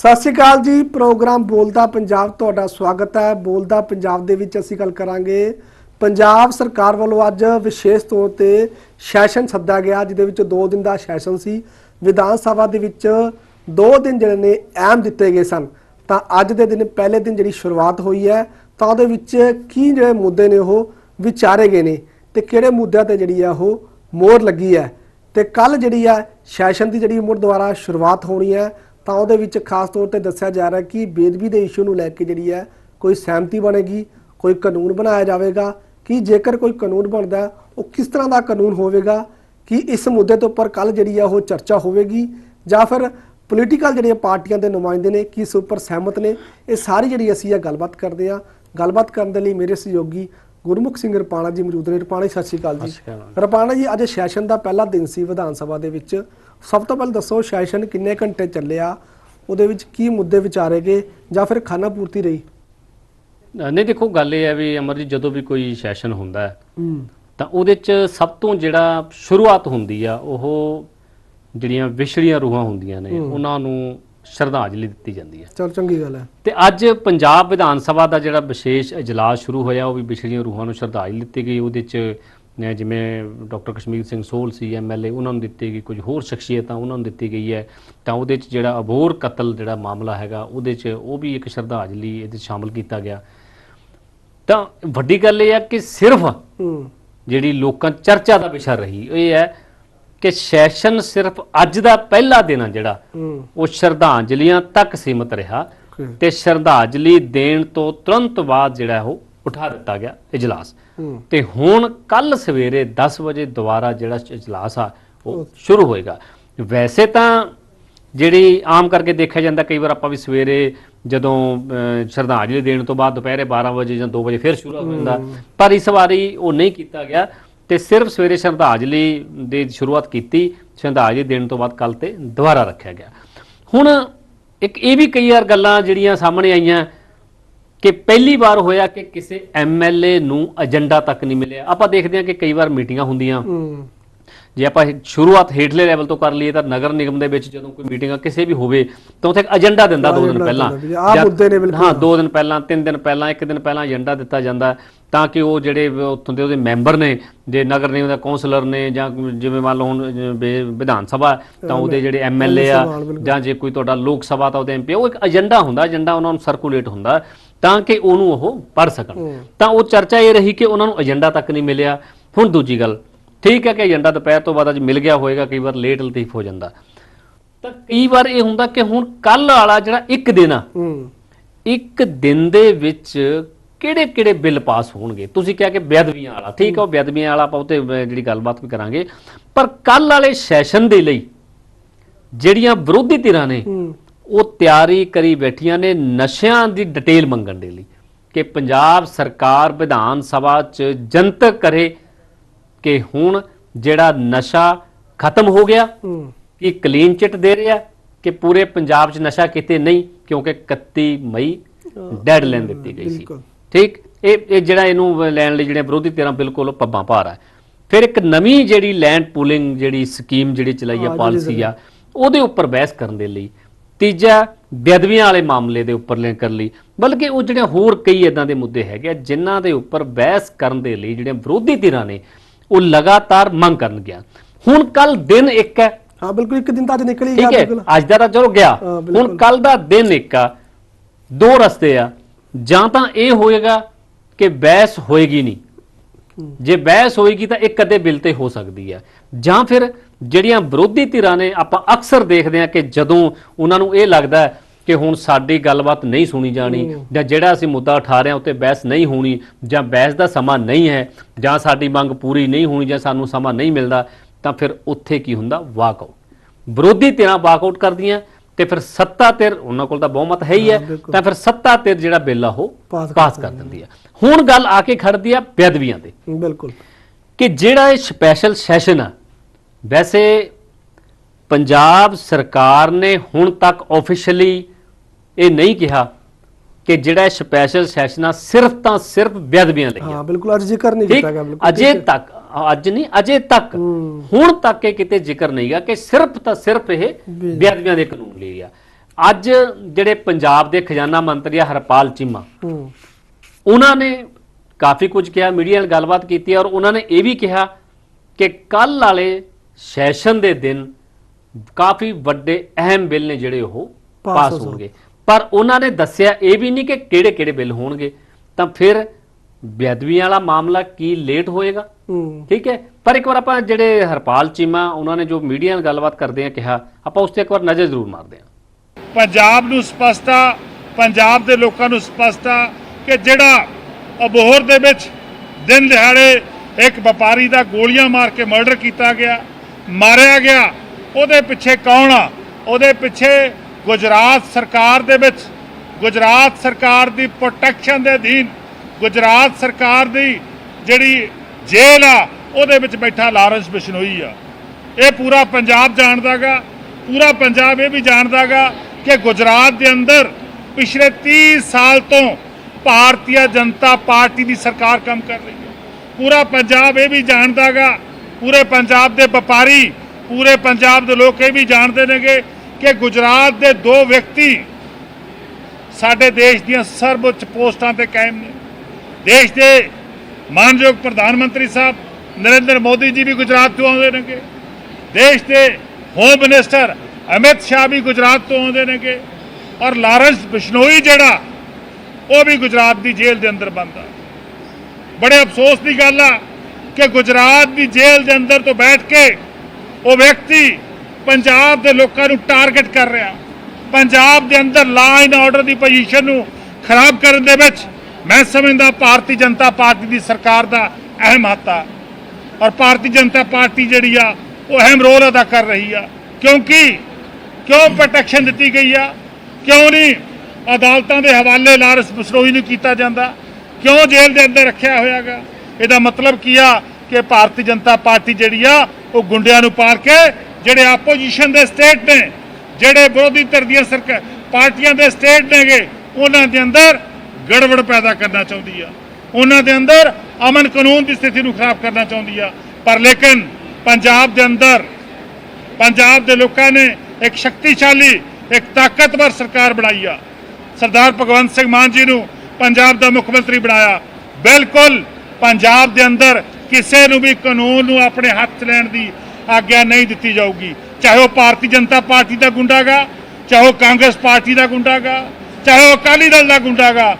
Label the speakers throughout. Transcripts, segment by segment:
Speaker 1: ਸਤਿ ਸ਼੍ਰੀ ਅਕਾਲ ਜੀ, ਪ੍ਰੋਗਰਾਮ ਬੋਲਦਾ ਪੰਜਾਬ ਤੁਹਾਡਾ ਸਵਾਗਤ ਹੈ। ਬੋਲਦਾ ਪੰਜਾਬ ਦੇ ਵਿੱਚ ਅਸੀਂ ਗੱਲ ਕਰਾਂਗੇ। ਪੰਜਾਬ ਸਰਕਾਰ ਵੱਲੋਂ ਅੱਜ ਵਿਸ਼ੇਸ਼ ਤੌਰ ਤੇ ਸੈਸ਼ਨ ਸੱਦਾ ਗਿਆ, ਜਿਹਦੇ ਵਿੱਚ 2 ਦਿਨ ਦਾ ਸੈਸ਼ਨ ਸੀ। ਵਿਧਾਨ ਸਭਾ ਦੇ ਵਿੱਚ 2 ਦਿਨ ਜਿਹੜੇ ਨੇ ਐਮ ਦਿੱਤੇ ਗਏ ਸਨ। ਤਾਂ ਅੱਜ ਦੇ ਦਿਨ ਪਹਿਲੇ ਦਿਨ ਜਿਹੜੀ ਸ਼ੁਰੂਆਤ ਹੋਈ ਹੈ, ਤਾਂ ਉਹਦੇ ਵਿੱਚ ਕੀ ਜਿਹੜੇ ਮੁੱਦੇ ਨੇ ਉਹ ਵਿਚਾਰੇ ਗਏ ਨੇ ਤੇ ਕਿਹੜੇ ਮੁੱਦਿਆਂ ਤੇ ਜਿਹੜੀ ਆ ਉਹ ਮੋਹਰ ਲੱਗੀ ਹੈ। ਤੇ ਕੱਲ ਜਿਹੜੀ ਆ ਸੈਸ਼ਨ ਦੀ ਜਿਹੜੀ ਮੁੜ ਦੁਆਰਾ ਸ਼ੁਰੂਆਤ ਹੋਣੀ ਹੈ ਤਾਂ ਉਹਦੇ ਵਿੱਚ ਖਾਸ ਤੌਰ ਤੇ ਦੱਸਿਆ ਜਾ ਰਿਹਾ ਕਿ ਬੇਦਬੀ ਦੇ ਇਸ਼ੂ ਨੂੰ ਲੈ ਕੇ ਜਿਹੜੀ ਹੈ ਕੋਈ ਸਹਿਮਤੀ ਬਣੇਗੀ, ਕੋਈ ਕਾਨੂੰਨ ਬਣਾਇਆ ਜਾਵੇਗਾ, ਕਿ ਜੇਕਰ ਕੋਈ ਕਾਨੂੰਨ ਬਣਦਾ ਉਹ ਕਿਸ ਤਰ੍ਹਾਂ ਦਾ ਕਾਨੂੰਨ ਹੋਵੇਗਾ, ਕਿ ਇਸ ਮੁੱਦੇ ਤੋਂ ਉੱਪਰ ਕੱਲ ਜਿਹੜੀ ਆ ਉਹ ਚਰਚਾ ਹੋਵੇਗੀ, ਜਾਂ ਫਿਰ ਪੋਲੀਟੀਕਲ ਜਿਹੜੀਆਂ ਪਾਰਟੀਆਂ ਦੇ ਨੁਮਾਇੰਦੇ ਨੇ ਕਿਸ ਉੱਪਰ ਸਹਿਮਤ ਨੇ, ਇਹ ਸਾਰੀ ਜਿਹੜੀ ਅਸੀਂ ਇਹ ਗੱਲਬਾਤ ਕਰਦੇ ਆ ਗੱਲਬਾਤ ਕਰਨ ਦੇ ਲਈ ਮੇਰੇ ਸਹਿਯੋਗੀ ਗੁਰਮੁਖ ਸਿੰਘ ਰਪਾਣਾ ਜੀ ਮੌਜੂਦ ਨੇ। ਰਪਾਣਾ ਜੀ। ਸਤਿ ਸ਼੍ਰੀ ਅਕਾਲ ਜੀ। ਰਪਾਣਾ ਜੀ ਅੱਜ ਸੈਸ਼ਨ ਦਾ ਪਹਿਲਾ ਦਿਨ ਸੀ ਵਿਧਾਨ ਸਭਾ ਦੇ ਵਿੱਚ। ਸਭ ਤੋਂ ਪਹਿਲਾਂ ਦੱਸੋ ਸੈਸ਼ਨ ਕਿੰਨੇ ਘੰਟੇ ਚੱਲਿਆ? ਉਹਦੇ ਵਿੱਚ ਕੀ ਮੁੱਦੇ ਵਿਚਾਰੇ ਗਏ ਜਾਂ ਫਿਰ ਖਾਨਾ ਪੂਰਤੀ ਰਹੀ?
Speaker 2: ਨਹੀਂ ਦੇਖੋ ਗੱਲ ਇਹ ਹੈ ਵੀ ਅਮਰ ਜੀ ਜਦੋਂ ਵੀ ਕੋਈ ਸੈਸ਼ਨ ਹੁੰਦਾ ਹੈ
Speaker 1: ਹੂੰ।
Speaker 2: ਤਾਂ ਉਹਦੇ 'ਚ ਸਭ ਤੋਂ ਜਿਹੜਾ ਸ਼ੁਰੂਆਤ ਹੁੰਦੀ ਆ ਉਹ ਜਿਹੜੀਆਂ ਵਿਛੜੀਆਂ ਰੂਹਾਂ ਹੁੰਦੀਆਂ ਨੇ ਉਹਨਾਂ ਨੂੰ ਸ਼ਰਧਾਂਜਲੀ ਦਿੱਤੀ ਜਾਂਦੀ ਹੈ।
Speaker 1: ਚਲ ਚੰਗੀ ਗੱਲ ਹੈ।
Speaker 2: ਤੇ ਅੱਜ ਪੰਜਾਬ ਵਿਧਾਨ ਸਭਾ ਦਾ ਜਿਹੜਾ ਵਿਸ਼ੇਸ਼ ਇਜਲਾਸ ਸ਼ੁਰੂ ਹੋਇਆ ਉਹ ਵੀ ਵਿਛੜੀਆਂ ਰੂਹਾਂ ਨੂੰ ਸ਼ਰਧਾਂਜਲੀ ਦਿੱਤੀ ਗਈ। ਉਹਦੇ 'ਚ ਜਿਵੇਂ ਡਾਕਟਰ ਕਸ਼ਮੀਰ ਸਿੰਘ ਸੋਲ ਸੀ ਐਮਐਲਏ ਉਹਨਾਂ ਨੂੰ ਦਿੱਤੀ ਗਈ ਕੁਝ ਹੋਰ ਸ਼ਖਸੀਅਤਾਂ ਉਹਨਾਂ ਨੂੰ ਦਿੱਤੀ ਗਈ ਹੈ। ਤਾਂ ਉਹਦੇ 'ਚ ਜਿਹੜਾ ਅਬੋਰ ਕਤਲ ਜਿਹੜਾ ਮਾਮਲਾ ਹੈਗਾ ਉਹਦੇ 'ਚ ਉਹ ਵੀ ਇੱਕ ਸ਼ਰਧਾਂਜਲੀ ਇਹਦੇ ਸ਼ਾਮਲ ਕੀਤਾ ਗਿਆ। ਤਾਂ ਵੱਡੀ ਗੱਲ ਇਹ ਹੈ ਕਿ ਸਿਰਫ ਜਿਹੜੀ ਲੋਕਾਂ ਚਰਚਾ ਦਾ ਵਿਸ਼ਾ ਰਹੀ ਇਹ ਹੈ ਕਿ ਸੈਸ਼ਨ ਸਿਰਫ ਅੱਜ ਦਾ ਪਹਿਲਾ ਦਿਨ ਆ ਜਿਹੜਾ ਉਹ ਸ਼ਰਧਾਂਜਲੀਆਂ ਤੱਕ ਸੀਮਤ ਰਿਹਾ. ਤੇ ਸ਼ਰਧਾਂਜਲੀ ਦੇਣ ਤੋਂ ਤੁਰੰਤ ਬਾਅਦ ਜਿਹੜਾ ਉਹ ਉਠਾ ਦਿੱਤਾ ਗਿਆ ਇਜਲਾਸ। ਤੇ ਹੁਣ ਕੱਲ ਸਵੇਰੇ 10 ਵਜੇ ਦੁਬਾਰਾ ਜਿਹੜਾ ਇਜਲਾਸ ਆ ਉਹ ਸ਼ੁਰੂ ਹੋਏਗਾ। ਵੈਸੇ ਤਾਂ ਜਿਹੜੀ ਆਮ ਕਰਕੇ ਦੇਖਿਆ ਜਾਂਦਾ ਕਈ ਵਾਰ ਆਪਾਂ ਵੀ ਸਵੇਰੇ ਜਦੋਂ ਸ਼ਰਧਾਂਜਲੀ ਦੇਣ ਤੋਂ ਬਾਅਦ ਦੁਪਹਿਰੇ 12 ਵਜੇ ਜਾਂ 2 ਵਜੇ ਫਿਰ ਸ਼ੁਰੂ ਹੋ ਜਾਂਦਾ। ਪਰ ਇਸ ਵਾਰੀ ਉਹ ਨਹੀਂ ਕੀਤਾ ਗਿਆ। ਤੇ ਸਿਰਫ ਸਵੇਰੇ ਸ਼ਰਧਾਂਜਲੀ ਦੀ ਸ਼ੁਰੂਆਤ ਕੀਤੀ ਸ਼ਰਧਾਂਜਲੀ ਦੇਣ ਤੋਂ ਬਾਅਦ ਕੱਲ ਤੇ ਦੁਬਾਰਾ ਰੱਖਿਆ ਗਿਆ। ਹੁਣ ਇੱਕ ਇਹ ਵੀ ਕਈ ਵਾਰ ਗੱਲਾਂ ਜਿਹੜੀਆਂ ਸਾਹਮਣੇ ਆਈਆਂ ਕਿ ਪਹਿਲੀ ਵਾਰ ਹੋਇਆ ਕਿ ਕਿਸੇ ਐਮਐਲਏ ਨੂੰ ਏਜੰਡਾ ਤੱਕ ਨਹੀਂ ਮਿਲਿਆ। ਆਪਾਂ ਦੇਖਦੇ ਹਾਂ ਕਿ ਕਈ ਵਾਰ ਮੀਟਿੰਗਾਂ ਹੁੰਦੀਆਂ। ਜੇ ਆਪਾਂ ਸ਼ੁਰੂਆਤ ਹੇਠਲੇ ਲੈਵਲ ਤੋਂ ਕਰ ਲਈਏ ਤਾਂ ਨਗਰ ਨਿਗਮ ਦੇ ਵਿੱਚ ਜਦੋਂ ਕੋਈ ਮੀਟਿੰਗ ਕਿਸੇ ਵੀ ਹੋਵੇ ਤਾਂ ਉੱਥੇ ਇੱਕ ਏਜੰਡਾ ਦਿੰਦਾ ਦੋ ਦਿਨ ਪਹਿਲਾਂ।
Speaker 1: ਦਿੰਦਾ ਵੀ ਆਹ
Speaker 2: ਜਾਂ-
Speaker 1: ਮੁੱਦੇ ਨੇ ਬਿਲਕੁਲ।
Speaker 2: ਹਾਂ ਦੋ ਦਿਨ ਪਹਿਲਾਂ ਤਿੰਨ ਦਿਨ ਪਹਿਲਾਂ ਇੱਕ ਦਿਨ ਪਹਿਲਾਂ ਏਜੰਡਾ ਦਿੱਤਾ ਜਾਂਦਾ। ਤਾਂ ਕਿ ਉਹ ਜਿਹੜੇ ਉੱਥੋਂ ਦੇ ਉਹਦੇ ਮੈਂਬਰ ਨੇ ਜੇ ਨਗਰ ਨਿਗਮ ਦਾ ਕੌਂਸਲਰ ਨੇ ਜਾਂ ਜਿਵੇਂ ਮੰਨ ਲਓ ਹੁਣ ਵਿਧਾਨ ਸਭਾ ਤਾਂ ਉਹਦੇ ਜਿਹੜੇ ਐਮਐਲਏ ਆ। ਜਾਂ ਜੇ ਕੋਈ ਤੁਹਾਡਾ ਲੋਕ ਸਭਾ ਤਾਂ ਉਹਦੇ ਐਮਪੀ ਉਹ ਇੱਕ ਏਜੰਡਾ ਹੁੰਦਾ ਏਜੰਡਾ ਉਹਨਾਂ ਨੂੰ ਸਰਕੂਲੇਟ ਹੁੰਦਾ ਤਾਂ ਕਿ ਉਹਨੂੰ ਉਹ ਪੜ੍ਹ ਸਕਣ। ਤਾਂ ਉਹ ਚਰਚਾ ਇਹ ਰਹੀ ਕਿ ਉਹਨਾਂ ਨੂੰ ਏਜੰਡਾ ਤੱਕ ਨਹੀਂ ਮਿਲਿਆ। ਹੁਣ ਦੂਜੀ ਗੱਲ ਠੀਕ ਹੈ ਕਿ ਏਜੰਡਾ ਦੁਪਹਿਰ ਤੋਂ ਬਾਅਦ ਅੱਜ ਮਿਲ ਗਿਆ ਹੋਏਗਾ ਕਈ ਵਾਰ ਲੇਟ ਲਤੀਫ ਹੋ ਜਾਂਦਾ। ਤਾਂ ਕਈ ਵਾਰ ਇਹ ਹੁੰਦਾ ਕਿ ਹੁਣ ਕੱਲ ਵਾਲਾ ਜਿਹੜਾ ਇੱਕ ਦਿਨ ਆ ਇੱਕ ਦਿਨ ਦੇ ਵਿੱਚ ਕਿਹੜੇ ਕਿਹੜੇ ਬਿੱਲ ਪਾਸ ਹੋਣਗੇ? ਤੁਸੀਂ ਕਿਹਾ ਕਿ ਬੇਅਦਬੀਆਂ ਵਾਲਾ। ਠੀਕ ਹੈ ਉਹ ਬੇਅਦਬੀਆਂ ਵਾਲਾ ਆਪਾਂ ਉਤੇ ਜਿਹੜੀ ਗੱਲਬਾਤ ਵੀ ਕਰਾਂਗੇ। ਪਰ ਕੱਲ ਵਾਲੇ ਸੈਸ਼ਨ ਦੇ ਲਈ ਜਿਹੜੀਆਂ ਵਿਰੋਧੀ ਧਿਰਾਂ ਨੇ ਉਹ ਤਿਆਰੀ ਕਰੀ ਬੈਠੀਆਂ ਨੇ ਨਸ਼ਿਆਂ ਦੀ ਡਿਟੇਲ ਮੰਗਣ ਦੇ ਲਈ ਕਿ ਪੰਜਾਬ ਸਰਕਾਰ ਵਿਧਾਨ ਸਭਾ 'ਚ ਜਨਤਕ ਕਰੇ ਕਿ ਹੁਣ ਜਿਹੜਾ ਨਸ਼ਾ ਖਤਮ ਹੋ ਗਿਆ ਕਿ ਕਲੀਨ ਚਿੱਟ ਦੇ ਰਿਹਾ ਕਿ ਪੂਰੇ ਪੰਜਾਬ 'ਚ ਨਸ਼ਾ ਕਿਤੇ ਨਹੀਂ ਕਿਉਂਕਿ 31 ਮਈ ਡੈਡਲਾਈਨ ਦਿੱਤੀ ਗਈ ਸੀ। ਠੀਕ? ਇਹ ਇਹ ਜਿਹੜਾ ਇਹਨੂੰ ਲੈਣ ਲਈ ਜਿਹੜੇ ਵਿਰੋਧੀ ਧਿਰਾਂ ਬਿਲਕੁਲ ਪੱਬਾਂ ਭਾਰ ਹੈ ਫਿਰ ਇੱਕ ਨਵੀਂ ਜਿਹੜੀ ਲੈਂਡ ਪੂਲਿੰਗ ਜਿਹੜੀ ਸਕੀਮ ਜਿਹੜੀ ਚਲਾਈ ਆ ਪਾਲਿਸੀ ਆ ਉਹਦੇ ਉੱਪਰ ਬਹਿਸ ਕਰਨ ਦੇ ਲਈ ਤੀਜਾ ਬੇਅਦਬੀਆਂ ਵਾਲੇ ਮਾਮਲੇ ਦੇ ਉੱਪਰ ਲੈ ਕਰਨ ਲਈ ਬਲਕਿ ਉਹ ਜਿਹੜੇ ਹੋਰ ਕਈ ਇਦਾਂ ਦੇ ਮੁੱਦੇ ਹੈਗੇ ਆ ਜਿਨ੍ਹਾਂ ਦੇ ਉੱਪਰ ਬਹਿਸ ਕਰਨ ਦੇ ਲਈ ਜਿਹੜੇ ਵਿਰੋਧੀ ਧਿਰਾਂ ਨੇ ਉਹ ਲਗਾਤਾਰ ਮੰਗ ਕਰਨ ਗਿਆ ਹੁਣ ਕੱਲ ਦਿਨ ਇੱਕ ਹੈ।
Speaker 1: ਹਾਂ ਬਿਲਕੁਲ ਇੱਕ ਦਿਨ ਤਾਂ ਅੱਜ ਨਿਕਲ ਹੀ ਗਿਆ
Speaker 2: ਠੀਕ ਹੈ
Speaker 1: ਬਿਲਕੁਲ।
Speaker 2: ਅੱਜ ਦਾ ਤਾਂ ਚਲੋ ਗਿਆ। ਹੁਣ ਕੱਲ ਦਾ ਦਿਨ ਇੱਕ ਆ ਦੋ ਰਸਤੇ ਆ। ਜਾਂ ਤਾਂ ਇਹ ਹੋਏਗਾ ਕਿ ਬਹਿਸ ਹੋਏਗੀ ਨਹੀਂ। ਜੇ ਬਹਿਸ ਹੋਏਗੀ ਤਾਂ ਇੱਕ ਅੱਧੇ ਬਿੱਲ ਤੇ ਹੋ ਸਕਦੀ ਹੈ। ਜਾਂ ਫਿਰ ਜਿਹੜੀਆਂ ਵਿਰੋਧੀ ਧਿਰਾਂ ਨੇ ਆਪਾਂ ਅਕਸਰ ਦੇਖਦੇ ਹਾਂ ਕਿ ਜਦੋਂ ਉਹਨਾਂ ਨੂੰ ਇਹ ਲੱਗਦਾ ਕਿ ਹੁਣ ਸਾਡੀ ਗੱਲਬਾਤ ਨਹੀਂ ਸੁਣੀ ਜਾਣੀ ਜਾਂ ਜਿਹੜਾ ਅਸੀਂ ਮੁੱਦਾ ਉਠਾ ਰਹੇ ਹਾਂ ਉੱਤੇ ਬਹਿਸ ਨਹੀਂ ਹੋਣੀ ਜਾਂ ਬਹਿਸ ਦਾ ਸਮਾਂ ਨਹੀਂ ਹੈ ਜਾਂ ਸਾਡੀ ਮੰਗ ਪੂਰੀ ਨਹੀਂ ਹੋਣੀ ਜਾਂ ਸਾਨੂੰ ਸਮਾਂ ਨਹੀਂ ਮਿਲਦਾ ਤਾਂ ਫਿਰ ਉੱਥੇ ਕੀ ਹੁੰਦਾ? ਵਾਕਆਊਟ ਵਿਰੋਧੀ ਧਿਰਾਂ ਵਾਕਆਊਟ ਕਰਦੀਆਂ ਤੇ ਫਿਰ ਸੱਤਾ ਧਿਰ ਉਹਨਾਂ ਕੋਲ ਤਾਂ ਬਹੁਮਤ ਹੈ ਹੀ ਹੈ। ਤਾਂ ਫਿਰ ਸੱਤਾ ਧਿਰ ਜਿਹੜਾ ਬਿੱਲ ਆ ਉਹ
Speaker 1: ਪਾਸ ਕਰ
Speaker 2: ਕਰ ਦਿੰਦੀ ਹੈ। ਹੁਣ ਗੱਲ ਆ ਕੇ ਖੜਦੀ ਆ ਬੇਅਦਬੀਆਂ ਤੇ।
Speaker 1: ਬਿਲਕੁਲ।
Speaker 2: ਕਿ ਜਿਹੜਾ ਇਹ ਸਪੈਸ਼ਲ ਸੈਸ਼ਨ ਆ ਵੈਸੇ ਪੰਜਾਬ ਸਰਕਾਰ ਨੇ ਹੁਣ ਤੱਕ ਆਫੀਸ਼ੀਅਲੀ ਇਹ ਨਹੀਂ ਕਿਹਾ ਕਿ ਜਿਹੜਾ ਇਹ ਸਪੈਸ਼ਲ ਸੈਸ਼ਨ ਆ ਸਿਰਫ ਤਾਂ ਸਿਰਫ ਬੇਅਦਬੀਆਂ ਲਈ ਆ।
Speaker 1: ਹਾਂ ਬਿਲਕੁਲ ਅੱਜ ਜ਼ਿਕਰ ਨਹੀਂ ਕੀਤਾ ਗਿਆ ਬਿਲਕੁਲ।
Speaker 2: ਅਜੇ ਤੱਕ ਅੱਜ ਨਹੀਂ ਅਜੇ ਤੱਕ। ਹੁਣ ਤੱਕ ਇਹ ਕਿਤੇ ਜ਼ਿਕਰ ਨਹੀਂ ਗਾ ਕਿ ਸਿਰਫ ਤਾਂ ਸਿਰਫ ਇਹ ਬੇਅਦਬੀਆਂ ਦੇ ਕਾਨੂੰਨ ਲਈ ਆ। ਅੱਜ ਜਿਹੜੇ ਪੰਜਾਬ ਦੇ ਖਜ਼ਾਨਾ ਮੰਤਰੀ ਆ ਹਰਪਾਲ ਚੀਮਾ ਉਹਨਾਂ ਨੇ ਕਾਫੀ ਕੁਝ ਕਿਹਾ ਮੀਡੀਆ ਨਾਲ ਗੱਲਬਾਤ ਕੀਤੀ ਔਰ ਉਹਨਾਂ ਨੇ ਇਹ ਵੀ ਕਿਹਾ ਕਿ ਕੱਲ ਵਾਲੇ ਸੈਸ਼ਨ ਦੇ ਦਿਨ ਕਾਫੀ ਵੱਡੇ ਅਹਿਮ ਬਿੱਲ ਨੇ ਜਿਹੜੇ ਉਹ
Speaker 1: ਪਾਸ
Speaker 2: ਹੋਣਗੇ। ਪਰ ਉਹਨਾਂ ਨੇ ਦੱਸਿਆ ਇਹ ਵੀ ਨਹੀਂ ਕਿ ਕਿਹੜੇ ਕਿਹੜੇ ਬਿੱਲ ਹੋਣਗੇ। ਤਾਂ ਫਿਰ ਬੇਅਦਬੀ ਵਾਲਾ ਮਾਮਲਾ ਕੀ ਲੇਟ ਹੋਏਗਾ?
Speaker 1: ਹੂੰ।
Speaker 2: ਠੀਕ ਹੈ? ਪਰ ਇੱਕ ਵਾਰ ਆਪਾਂ ਜਿਹੜੇ ਹਰਪਾਲ ਚੀਮਾ ਉਹਨਾਂ ਨੇ ਜੋ ਮੀਡੀਆ ਨਾਲ ਗੱਲਬਾਤ ਕਰਦੇ ਆ ਕਿਹਾ ਆਪਾਂ ਉਸ ਤੇ ਇੱਕ ਵਾਰ ਨਜ਼ਰ ਜ਼ਰੂਰ ਮਾਰਦੇ ਹਾਂ
Speaker 3: ਪੰਜਾਬ ਨੂੰ ਸਪਸ਼ਟ ਆ ਪੰਜਾਬ ਦੇ ਲੋਕਾਂ ਨੂੰ ਸਪਸ਼ਟ ਆ ਕਿ ਜਿਹੜਾ ਅਬੋਹਰ ਦੇ ਵਿੱਚ ਦਿਨ ਦਿਹਾੜੇ ਇੱਕ ਵਪਾਰੀ ਦਾ ਗੋਲੀਆਂ ਮਾਰ ਕੇ ਮਰਡਰ ਕੀਤਾ ਗਿਆ ਮਾਰਿਆ ਗਿਆ ਉਹਦੇ ਪਿੱਛੇ ਕੌਣ ਆ? ਉਹਦੇ ਪਿੱਛੇ ਗੁਜਰਾਤ ਸਰਕਾਰ ਦੇ ਵਿੱਚ ਗੁਜਰਾਤ ਸਰਕਾਰ ਦੀ ਪ੍ਰੋਟੈਕਸ਼ਨ ਦੇ ਅਧੀਨ ਗੁਜਰਾਤ ਸਰਕਾਰ ਦੀ ਜਿਹੜੀ ਜੇਲ੍ਹ ਆ, ਉਹਦੇ ਵਿੱਚ ਬੈਠਾ ਲਾਰੈਂਸ ਬਿਸ਼ਨੋਈ ਆ। ਇਹ ਪੂਰਾ ਪੰਜਾਬ ਜਾਣਦਾਗਾ, ਪੂਰਾ ਪੰਜਾਬ ਇਹ ਵੀ ਜਾਣਦਾਗਾ ਕਿ ਗੁਜਰਾਤ ਦੇ ਅੰਦਰ ਪਿਛਲੇ 30 ਸਾਲ ਤੋਂ ਭਾਰਤੀ ਜਨਤਾ ਪਾਰਟੀ ਦੀ ਸਰਕਾਰ ਕੰਮ ਕਰ ਰਹੀ ਹੈ। ਪੂਰਾ ਪੰਜਾਬ ਇਹ ਵੀ ਜਾਣਦਾਗਾ, ਪੂਰੇ ਪੰਜਾਬ ਦੇ ਵਪਾਰੀ, ਪੂਰੇ ਪੰਜਾਬ ਦੇ ਲੋਕ ਇਹ ਵੀ ਜਾਣਦੇ ਨੇਗੇ ਕਿ ਗੁਜਰਾਤ ਦੇ ਦੋ ਵਿਅਕਤੀ ਸਾਡੇ ਦੇਸ਼ ਦੀਆਂ ਸਰਵਉੱਚ ਪੋਸਟਾਂ ਤੇ ਕਾਇਮ ਨੇ। ਦੇਸ਼ ਦੇ ਮਾਨਯੋਗ ਪ੍ਰਧਾਨ ਮੰਤਰੀ ਸਾਹਿਬ, ਨਰਿੰਦਰ ਮੋਦੀ ਜੀ ਵੀ ਗੁਜਰਾਤ ਤੋਂ ਆਉਂਦੇ ਨੇਗੇ। ਦੇਸ਼ ਦੇ ਹੋਮ ਮਿਨਿਸਟਰ ਅਮਿਤ ਸ਼ਾਹ ਵੀ ਗੁਜਰਾਤ ਤੋਂ ਆਉਂਦੇ ਨੇਗੇ। ਔਰ ਲਾਰੈਂਸ ਬਿਸ਼ਨੋਈ ਜਿਹੜਾ, ਉਹ ਵੀ ਗੁਜਰਾਤ ਦੀ ਜੇਲ੍ਹ ਦੇ ਅੰਦਰ ਬੰਦਾ ਬੜੇ ਅਫਸੋਸ ਦੀ ਗੱਲ ਆ ਕਿ ਗੁਜਰਾਤ ਦੀ ਜੇਲ੍ਹ ਦੇ ਅੰਦਰ ਤੋਂ ਬੈਠ ਕੇ ਉਹ ਵਿਅਕਤੀ ਪੰਜਾਬ ਦੇ ਲੋਕਾਂ ਨੂੰ ਟਾਰਗੇਟ ਕਰ ਰਿਹਾ। ਪੰਜਾਬ ਦੇ ਅੰਦਰ ਲਾ ਐਂਡ ਆਰਡਰ ਦੀ ਪੋਜੀਸ਼ਨ ਨੂੰ ਖਰਾਬ ਕਰਨ ਦੇ ਵਿੱਚ ਮੈਂ ਸਮਝਦਾ ਭਾਰਤੀ ਜਨਤਾ ਪਾਰਟੀ ਦੀ ਸਰਕਾਰ ਦਾ ਅਹਿਮ ਹੱਥ ਆ। ਔਰ ਭਾਰਤੀ ਜਨਤਾ ਪਾਰਟੀ ਜਿਹੜੀ ਆ, ਉਹ ਅਹਿਮ ਰੋਲ ਅਦਾ ਕਰ ਰਹੀ ਆ। ਕਿਉਂਕਿ, ਕਿਉਂ ਪ੍ਰੋਟੈਕਸ਼ਨ ਦਿੱਤੀ ਗਈ ਆ? ਕਿਉਂ ਨਹੀਂ? ਅਦਾਲਤਾਂ ਦੇ ਹਵਾਲੇ ਲਾਰਸ ਬਿਸ਼ਨੋਈ ਨੂੰ ਕੀਤਾ ਜਾਂਦਾ। ਕਿਉਂ ਜੇਲ੍ਹ ਦੇ ਅੰਦਰ ਰੱਖਿਆ ਹੋਇਆਗਾ? ਇਹਦਾ ਮਤਲਬ ਕੀ ਆ ਕਿ ਭਾਰਤੀ ਜਨਤਾ ਪਾਰਟੀ ਜਿਹੜੀ ਆ, ਉਹ ਗੁੰਡਿਆਂ ਨੂੰ ਪਾਲ ਕੇ ਜਿਹੜੇ ਆਪੋਜੀਸ਼ਨ ਦੇ ਸਟੇਟ ਨੇ, ਜਿਹੜੇ ਵਿਰੋਧੀ ਧਿਰ ਦੀਆਂ ਸਰਕਾਰ ਪਾਰਟੀਆਂ ਦੇ ਸਟੇਟ ਨੇਗੇ, ਉਹਨਾਂ ਦੇ ਅੰਦਰ ਗੜਬੜ ਪੈਦਾ ਕਰਨਾ ਚਾਹੁੰਦੀ ਆ। ਉਹਨਾਂ ਦੇ ਅੰਦਰ ਅਮਨ ਕਾਨੂੰਨ ਦੀ ਸਥਿਤੀ ਨੂੰ ਖਰਾਬ ਕਰਨਾ ਚਾਹੁੰਦੀ ਆ। ਪਰ ਲੇਕਿਨ ਪੰਜਾਬ ਦੇ ਅੰਦਰ, ਪੰਜਾਬ ਦੇ ਲੋਕਾਂ ਨੇ ਇੱਕ ਸ਼ਕਤੀਸ਼ਾਲੀ, ਇੱਕ ਤਾਕਤਵਰ ਸਰਕਾਰ ਬਣਾਈ ਆ। ਸਰਦਾਰ ਭਗਵੰਤ ਸਿੰਘ ਮਾਨ ਜੀ ਨੂੰ ਪੰਜਾਬ ਦਾ ਮੁੱਖ ਮੰਤਰੀ ਬਣਾਇਆ। ਬਿਲਕੁਲ ਪੰਜਾਬ ਦੇ ਅੰਦਰ ਕਿਸੇ ਨੂੰ ਵੀ ਕਾਨੂੰਨ ਨੂੰ ਆਪਣੇ ਹੱਥ 'ਚ ਲੈਣ ਦੀ ਆਗਿਆ ਨਹੀਂ ਦਿੱਤੀ ਜਾਊਗੀ। ਚਾਹੇ ਉਹ ਭਾਰਤੀ ਜਨਤਾ ਪਾਰਟੀ ਦਾ ਗੁੰਡਾਗਾ, ਚਾਹੇ ਉਹ ਕਾਂਗਰਸ ਪਾਰਟੀ ਦਾ ਗੁੰਡਾਗਾ, ਚਾਹੇ ਉਹ ਅਕਾਲੀ ਦਲ ਦਾ ਗੁੰਡਾਗਾ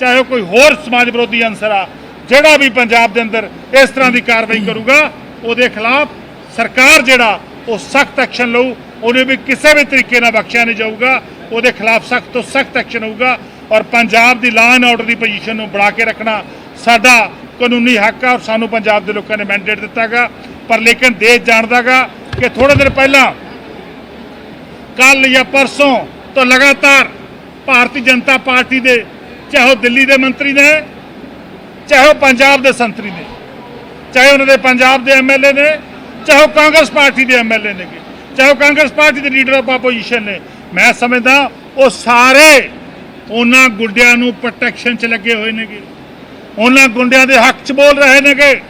Speaker 3: ਚਾਹੇ ਉਹ ਕੋਈ ਹੋਰ ਸਮਾਜ ਵਿਰੋਧੀ ਅੰਸਰ ਆ, ਜਿਹੜਾ ਵੀ ਪੰਜਾਬ ਦੇ ਅੰਦਰ ਇਸ ਤਰ੍ਹਾਂ ਦੀ ਕਾਰਵਾਈ ਕਰੂਗਾ, ਉਹਦੇ ਖਿਲਾਫ ਸਰਕਾਰ ਜਿਹੜਾ, ਉਹ ਸਖਤ ਐਕਸ਼ਨ ਲਊ, ਉਹਨੂੰ ਵੀ ਕਿਸੇ ਵੀ ਤਰੀਕੇ ਨਾਲ ਬਖਸ਼ਿਆ ਨਹੀਂ ਜਾਊਗਾ, ਉਹਦੇ ਖਿਲਾਫ ਸਖਤ ਤੋਂ ਸਖਤ ਐਕਸ਼ਨ ਹੋਊਗਾ ਔਰ ਪੰਜਾਬ ਦੀ ਲਾਅ ਐਂਡ ਆਰਡਰ ਦੀ ਪੋਜੀਸ਼ਨ ਨੂੰ ਬਣਾ ਕੇ ਰੱਖਣਾ ਸਾਡਾ ਕਾਨੂੰਨੀ ਹੱਕ ਆ ਔਰ ਸਾਨੂੰ ਪੰਜਾਬ ਦੇ ਲੋਕਾਂ ਨੇ ਮੈਂਡੇਟ ਦਿੱਤਾਗਾ। ਪਰ ਲੇਕਿਨ ਦੇਸ਼ ਜਾਣਦਾਗਾ ਕਿ ਥੋੜੇ ਦਿਨ ਪਹਿਲਾਂ ਕੱਲ ਜਾਂ ਪਰਸੋਂ ਤੋਂ ਲਗਾਤਾਰ ਭਾਰਤੀ ਜਨਤਾ ਪਾਰਟੀ ਦੇ ਚਾਹੇ ਉਹ ਦਿੱਲੀ ਦੇ ਮੰਤਰੀ ਨੇ, ਚਾਹੇ ਉਹ ਪੰਜਾਬ ਦੇ ਸੰਤਰੀ ਨੇ, ਚਾਹੇ ਉਹਨਾਂ ਦੇ ਪੰਜਾਬ ਦੇ ਐਮਐਲਏ ਨੇ, ਚਾਹੇ ਉਹ ਕਾਂਗਰਸ ਪਾਰਟੀ ਦੇ ਐਮਐਲਏ ਨੇ ਚਾਹੇ ਉਹ ਕਾਂਗਰਸ ਪਾਰਟੀ ਦੇ ਲੀਡਰ ਆਫ ਆਪੋਜੀਸ਼ਨ ਨੇ। ਮੈਂ ਸਮਝਦਾ ਉਹ ਸਾਰੇ ਉਹਨਾਂ ਗੁੰਡਿਆਂ ਨੂੰ ਪ੍ਰੋਟੈਕਸ਼ਨ 'ਚ ਲੱਗੇ ਹੋਏ ਨੇਗੇ। ਉਹਨਾਂ ਗੁੰਡਿਆਂ ਦੇ ਹੱਕ 'ਚ ਬੋਲ ਰਹੇ ਨੇਗੇ।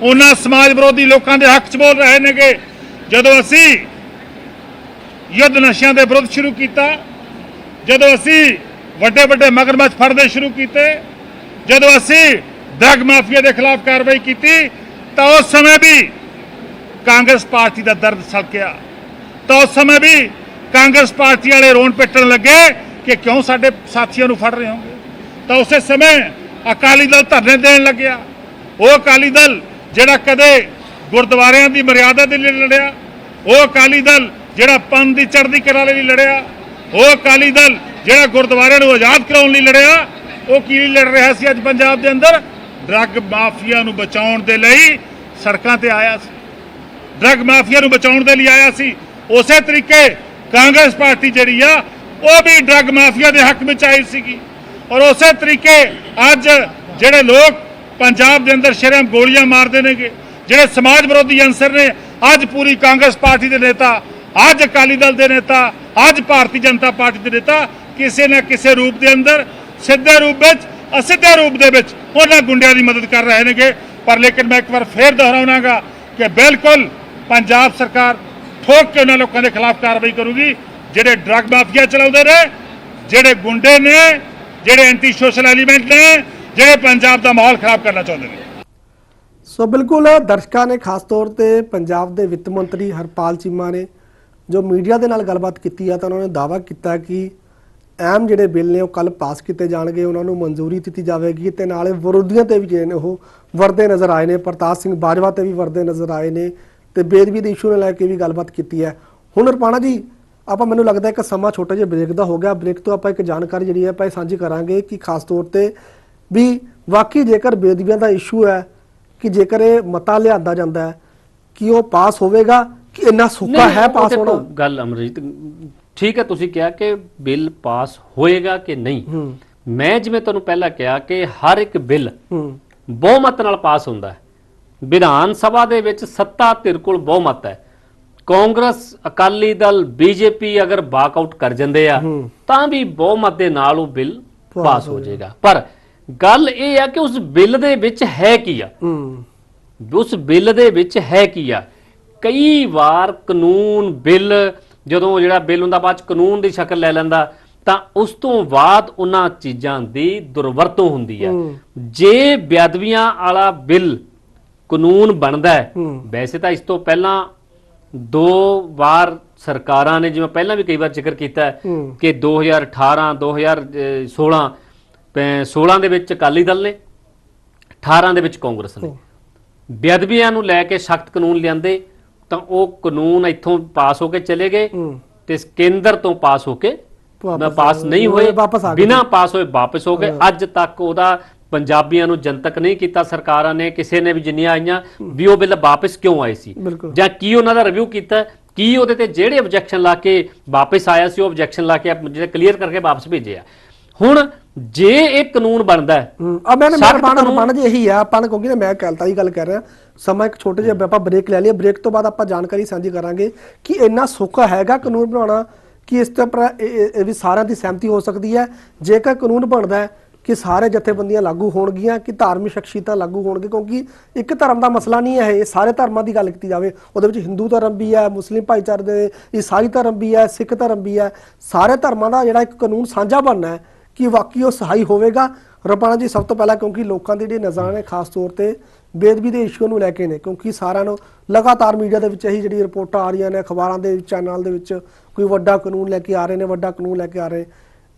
Speaker 3: ਉਹਨਾਂ ਸਮਾਜ ਵਿਰੋਧੀ ਲੋਕਾਂ ਦੇ ਹੱਕ 'ਚ ਬੋਲ ਰਹੇ ਨੇਗੇ। ਜਦੋਂ ਅਸੀਂ ਯੁੱਧ ਨਸ਼ਿਆਂ ਦੇ ਵਿਰੁੱਧ ਸ਼ੁਰੂ ਕੀਤਾ, ਜਦੋਂ ਅਸੀਂ ਵੱਡੇ ਵੱਡੇ ਮਗਰਮੱਛ ਫੜਦੇ ਸ਼ੁਰੂ ਕੀਤੇ। ਜਦੋਂ ਅਸੀਂ ਡਰਗ ਮਾਫੀਆ ਦੇ ਖਿਲਾਫ ਕਾਰਵਾਈ ਕੀਤੀ, ਤਾਂ ਉਸ ਸਮੇਂ ਵੀ ਕਾਂਗਰਸ ਪਾਰਟੀ ਦਾ ਦਰਦ ਸਲਕਿਆ। ਤਾਂ ਉਸ ਸਮੇਂ ਵੀ ਕਾਂਗਰਸ ਪਾਰਟੀ ਵਾਲੇ ਰੋਣ ਪਿੱਟਣ ਲੱਗੇ ਕਿ ਕਿਉਂ ਸਾਡੇ ਸਾਥੀਆਂ ਨੂੰ ਫੜ ਰਹੇ ਹੋ ਤਾਂ ਉਸੇ ਸਮੇਂ ਅਕਾਲੀ ਦਲ ਧਰਨੇ ਦੇਣ ਲੱਗਿਆ। ਉਹ ਅਕਾਲੀ ਦਲ ਜਿਹੜਾ ਕਦੇ ਗੁਰਦੁਆਰਿਆਂ ਦੀ ਮਰਿਆਦਾ ਦੇ ਲਈ ਲੜਿਆ, ਉਹ ਅਕਾਲੀ ਦਲ ਜਿਹੜਾ ਪੰਨ ਦੀ ਚੜ੍ਹਦੀ ਕਲਾ ਲਈ ਲੜਿਆ, ਉਹ ਅਕਾਲੀ ਦਲ ਜਿਹੜਾ ਗੁਰਦੁਆਰਿਆਂ ਨੂੰ ਆਜ਼ਾਦ ਕਰਾਉਣ ਲਈ ਲੜਿਆ, ਉਹ ਕੀ ਲੜ ਰਿਹਾ ਸੀ ਅੱਜ ਪੰਜਾਬ ਦੇ ਅੰਦਰ? ਡਰੱਗ ਮਾਫੀਆ ਨੂੰ ਬਚਾਉਣ ਦੇ ਲਈ ਸੜਕਾਂ ਤੇ ਆਇਆ ਸੀ। ਡਰੱਗ ਮਾਫੀਆ ਨੂੰ ਬਚਾਉਣ ਦੇ ਲਈ ਆਇਆ ਸੀ। ਉਸੇ ਤਰੀਕੇ ਕਾਂਗਰਸ ਪਾਰਟੀ ਜਿਹੜੀ ਆ, ਉਹ ਵੀ ਡਰੱਗ ਮਾਫੀਆ ਦੇ ਹੱਕ ਵਿੱਚ ਆਈ ਸੀਗੀ। ਔਰ ਉਸੇ ਤਰੀਕੇ ਅੱਜ ਜਿਹੜੇ ਲੋਕ ਪੰਜਾਬ ਦੇ ਅੰਦਰ ਸ਼ਰਮ ਗੋਲੀਆਂ ਮਾਰਦੇ ਨੇਗੇ, ਜਿਹੜੇ ਸਮਾਜ ਵਿਰੋਧੀ ਅੰਸਰ ਨੇ, ਅੱਜ ਪੂਰੀ ਕਾਂਗਰਸ ਪਾਰਟੀ ਦੇ ਨੇਤਾ, ਅੱਜ ਅਕਾਲੀ ਦਲ ਦੇ ਨੇਤਾ, ਅੱਜ ਭਾਰਤੀ ਜਨਤਾ ਪਾਰਟੀ ਦੇ ਨੇਤਾ ਕਿਸੇ ਨਾ ਕਿਸੇ ਰੂਪ ਦੇ ਅੰਦਰ, ਸਿੱਧੇ ਰੂਪ ਵਿੱਚ, ਅਸਿੱਧੇ ਰੂਪ ਦੇ ਵਿੱਚ ਉਹਨਾਂ ਗੁੰਡਿਆਂ ਦੀ ਮਦਦ ਕਰ ਰਹੇ ਨੇਗੇ। ਪਰ ਲੇਕਿਨ ਮੈਂ ਇੱਕ ਵਾਰ ਫੇਰ ਦੁਹਰਾਉਣਾਗਾ ਕਿ ਬਿਲਕੁਲ ਪੰਜਾਬ ਸਰਕਾਰ ਠੋਕ ਕੇ ਉਹਨਾਂ ਲੋਕਾਂ ਦੇ ਖਿਲਾਫ ਕਾਰਵਾਈ ਕਰੂਗੀ, ਜਿਹੜੇ ਡਰੱਗ ਮਾਫੀਆ ਚਲਾਉਂਦੇ ਨੇ, ਜਿਹੜੇ ਗੁੰਡੇ ਨੇ, ਜਿਹੜੇ ਐਂਟੀ ਸੋਸ਼ਲ ਐਲੀਮੈਂਟ ਨੇ, ਜਿਹੜੇ ਪੰਜਾਬ ਦਾ ਮਾਹੌਲ ਖਰਾਬ ਕਰਨਾ ਚਾਹੁੰਦੇ ਨੇ।
Speaker 1: ਸੋ ਬਿਲਕੁਲ, ਦਰਸ਼ਕਾਂ ਨੇ ਖਾਸ ਤੌਰ ਤੇ ਪੰਜਾਬ ਦੇ ਵਿੱਤ ਮੰਤਰੀ ਹਰਪਾਲ ਚੀਮਾ ਨੇ ਜੋ ਮੀਡੀਆ ਦੇ ਨਾਲ ਗੱਲਬਾਤ ਕੀਤੀ ਆ ਤਾਂ ਉਹਨਾਂ ਨੇ ਦਾਅਵਾ ਕੀਤਾ ਕਿ ਅਹਿਮ ਜਿਹੜੇ ਬਿੱਲ ਨੇ ਉਹ ਕੱਲ ਪਾਸ ਕੀਤੇ ਜਾਣਗੇ ਉਹਨਾਂ ਨੂੰ ਮਨਜ਼ੂਰੀ ਦਿੱਤੀ ਜਾਵੇਗੀ ਤੇ ਨਾਲੇ ਵਿਰੋਧੀਆਂ ਤੇ ਵੀ ਜਿਹੜੇ ਨੇ ਉਹ ਵਰਦੇ ਨਜ਼ਰ ਆਏ ਨੇ ਪ੍ਰਤਾਪ ਸਿੰਘ ਬਾਜਵਾ ਤੇ ਵੀ ਵਰਦੇ ਨਜ਼ਰ ਆਏ ਨੇ ਤੇ ਬੇਦਬੀ ਦੇ ਇਸ਼ੂ ਨੂੰ ਲੈ ਕੇ ਵੀ ਗੱਲਬਾਤ ਕੀਤੀ ਹੈ। ਹੁਣ ਰਪਾਣਾ ਜੀ ਆਪਾਂ ਮੈਨੂੰ ਲੱਗਦਾ ਇੱਕ ਸਮਾਂ ਛੋਟਾ ਜਿਹਾ ਬ੍ਰੇਕ ਦਾ ਹੋ ਗਿਆ ਬ੍ਰੇਕ ਤੋਂ ਆਪਾਂ ਇੱਕ ਜਾਣਕਾਰੀ ਜਿਹੜੀ ਹੈ ਆਪਾਂ ਇਹ ਸਾਂਝੀ ਕਰਾਂਗੇ ਕਿ ਖਾਸ ਤੌਰ ਤੇ ਵੀ ਵਾਕਈ ਜੇਕਰ ਬੇਦਬੀਆਂ ਦਾ ਇਸ਼ੂ ਹੈ ਕਿ ਜੇਕਰ ਇਹ ਮਤਾ ਲਿਆਂਦਾ ਜਾਂਦਾ ਹੈ ਕਿ ਉਹ ਪਾਸ ਹੋਵੇਗਾ ਕਿ ਇੰਨਾ ਸੁੱਕਾ ਹੈ ਪਾਸ ਹੋਣਾ?
Speaker 2: ਗੱਲ ਅਮਰਜੀਤ ਠੀਕ ਹੈ ਤੁਸੀਂ ਕਿਹਾ ਕਿ ਬਿੱਲ ਪਾਸ ਹੋਏਗਾ ਕਿ ਨਹੀਂ? ਮੈਂ ਜਿਵੇਂ ਤੁਹਾਨੂੰ ਪਹਿਲਾਂ ਕਿਹਾ ਕਿ ਹਰ ਇੱਕ ਬਿੱਲ ਬਹੁਮਤ ਨਾਲ ਪਾਸ ਹੁੰਦਾ ਹੈ। ਵਿਧਾਨ ਸਭਾ ਦੇ ਵਿੱਚ ਸੱਤਾ ਧਿਰ ਕੋਲ ਬਹੁਮਤ ਹੈ। ਕਾਂਗਰਸ ਅਕਾਲੀ ਦਲ ਬੀਜੇਪੀ ਅਗਰ ਬਾਕਆਊਟ ਕਰ ਜਾਂਦੇ ਆ। ਤਾਂ ਵੀ ਬਹੁਮਤ ਦੇ ਨਾਲ ਉਹ ਬਿੱਲ
Speaker 1: ਪਾਸ ਹੋ
Speaker 2: ਜਾਏਗਾ। ਪਰ ਗੱਲ ਇਹ ਆ ਕਿ ਉਸ ਬਿੱਲ ਦੇ ਵਿੱਚ ਹੈ ਕੀ ਆ? ਉਸ ਬਿੱਲ ਦੇ ਵਿੱਚ ਹੈ ਕੀ ਆ? ਕਈ ਵਾਰ ਕਾਨੂੰਨ ਬਿੱਲ ਜਦੋਂ ਜਿਹੜਾ ਬਿੱਲ ਹੁੰਦਾ ਬਾਅਦ ਚ ਕਾਨੂੰਨ ਦੀ ਸ਼ਕਲ ਲੈ ਲੈਂਦਾ ਤਾਂ ਉਸ ਤੋਂ ਬਾਅਦ ਉਹਨਾਂ ਚੀਜ਼ਾਂ ਦੀ ਦੁਰਵਰਤੋਂ ਹੁੰਦੀ ਹੈ। ਜੇ ਬੇਅਦਬੀਆਂ ਵਾਲਾ ਬਿੱਲ ਕਾਨੂੰਨ ਬਣਦਾ ਹੈ। ਵੈਸੇ ਤਾਂ ਇਸ ਤੋਂ ਪਹਿਲਾਂ ਦੋ ਵਾਰ ਸਰਕਾਰਾਂ ਨੇ ਜਿਵੇਂ ਪਹਿਲਾਂ ਵੀ ਕਈ ਵਾਰ ਜ਼ਿਕਰ ਕੀਤਾ। ਕਿ 2018 2016 ਪੈ- 16 ਦੇ ਵਿੱਚ ਅਕਾਲੀ ਦਲ ਨੇ 18 ਦੇ ਵਿੱਚ ਕਾਂਗਰਸ ਨੇ ਬੇਅਦਬੀਆਂ ਨੂੰ ਲੈ ਕੇ ਸਖਤ ਕਾਨੂੰਨ ਲਿਆਂਦੇ ਤਾਂ ਉਹ ਕਾਨੂੰਨ ਇੱਥੋਂ ਪਾਸ ਹੋ ਕੇ ਚਲੇ ਗਏ ਤੇ ਕੇਂਦਰ ਤੋਂ ਪਾਸ ਹੋ ਕੇ ਪਾਸ ਨਹੀਂ ਹੋਏ। ਬਿਨਾਂ ਪਾਸ ਹੋਏ ਵਾਪਸ ਹੋ ਗਏ। ਅੱਜ ਤੱਕ ਉਹਦਾ ਪੰਜਾਬੀਆਂ ਨੂੰ ਜਨਤਕ ਨਹੀਂ ਕੀਤਾ ਸਰਕਾਰਾਂ ਨੇ ਕਿਸੇ ਨੇ ਵੀ ਜਿੰਨੀਆਂ ਆਈਆਂ ਵੀ ਉਹ ਬਿੱਲ ਵਾਪਸ ਕਿਉਂ ਆਏ ਸੀ? ਜਾਂ ਕੀ ਉਹਨਾਂ ਦਾ ਰਿਵਿਊ ਕੀਤਾ? ਕੀ ਉਹਦੇ ਤੇ ਜਿਹੜੇ ਆਬਜੈਕਸ਼ਨ ਲਾ ਕੇ ਵਾਪਸ ਆਇਆ ਸੀ ਉਹ ਆਬਜੈਕਸ਼ਨ ਲਾ ਕੇ ਜਿਹੜੇ ਕਲੀਅਰ ਕਰਕੇ ਵਾਪਸ ਭੇਜੇ ਆ? ਹੁਣ ਜੇ ਇਹ ਕਾਨੂੰਨ ਬਣਦਾ ਹੈ
Speaker 1: ਆ ਮੈਂ ਪਾਣਾ
Speaker 2: ਕਾਨੂੰਨ-
Speaker 1: ਪਾਣਾ ਜੀ ਇਹੀ ਆ ਆਪਾਂ ਨੇ ਕਿਉਂਕਿ ਨਾ ਮੈਂ ਕਲਤਾ ਹੀ ਗੱਲ ਕਰ ਰਿਹਾ ਸਮਾਂ ਇੱਕ ਛੋਟੇ ਜਿਹਾ ਆਪਾਂ ਬ੍ਰੇਕ ਲੈ ਲਈਏ ਬ੍ਰੇਕ ਤੋਂ ਬਾਅਦ ਆਪਾਂ ਜਾਣਕਾਰੀ ਸਾਂਝੀ ਕਰਾਂਗੇ ਕਿ ਇੰਨਾ ਸੌਖਾ ਹੈਗਾ ਕਾਨੂੰਨ ਬਣਾਉਣਾ ਕਿ ਇਸ ਤੇ ਇਹ- ਵੀ ਸਾਰਿਆਂ ਦੀ ਸਹਿਮਤੀ ਹੋ ਸਕਦੀ ਹੈ। ਜੇਕਰ ਕਾਨੂੰਨ ਬਣਦਾ ਹੈ ਕਿ ਸਾਰੇ ਜਥੇਬੰਦੀਆਂ ਲਾਗੂ ਹੋਣਗੀਆਂ ਕਿ ਧਾਰਮਿਕ ਸ਼ਖਸੀਅਤਾਂ ਲਾਗੂ ਹੋਣਗੇ ਕਿਉਂਕਿ ਇੱਕ ਧਰਮ ਦਾ ਮਸਲਾ ਨਹੀਂ ਹੈ ਇਹ ਸਾਰੇ ਧਰਮਾਂ ਦੀ ਗੱਲ ਕੀਤੀ ਜਾਵੇ ਉਹਦੇ ਵਿੱਚ ਹਿੰਦੂ ਧਰਮ ਵੀ ਹੈ ਮੁਸਲਿਮ ਭਾਈਚਾਰੇ ਦੇ ਈਸਾਈ ਧਰਮ ਵੀ ਹੈ ਸਿੱਖ ਧਰਮ ਵੀ ਹੈ ਸਾਰੇ ਧਰਮਾਂ ਦਾ ਜਿਹੜਾ ਇੱਕ ਕਾਨੂੰਨ ਸਾਂਝਾ ਬਣਨਾ ਹੈ ਕਿ ਵਾਕਈ ਉਹ ਸਹਾਈ ਹੋਵੇਗਾ? ਰਪਾਣਾ ਜੀ ਸਭ ਤੋਂ ਪਹਿਲਾਂ ਕਿਉਂਕਿ ਲੋਕਾਂ ਦੀ ਜਿਹੜੀ ਨਜ਼ਰਾਂ ਨੇ ਖਾਸ ਤੌਰ ਤੇ ਬੇਦਬੀ ਦੇ ਇਸ਼ੂ ਨੂੰ ਲੈ ਕੇ ਨੇ ਕਿਉਂਕਿ ਸਾਰਿਆਂ ਨੂੰ ਲਗਾਤਾਰ ਮੀਡੀਆ ਦੇ ਵਿੱਚ ਇਹੀ ਜਿਹੜੀ ਰਿਪੋਰਟਾਂ ਆ ਰਹੀਆਂ ਨੇ ਅਖਬਾਰਾਂ ਦੇ ਚੈਨਲ ਦੇ ਵਿੱਚ ਕੋਈ ਵੱਡਾ ਕਾਨੂੰਨ ਲੈ ਕੇ ਆ ਰਹੇ ਨੇ ਵੱਡਾ ਕਾਨੂੰਨ ਲੈ ਕੇ ਆ ਰਹੇ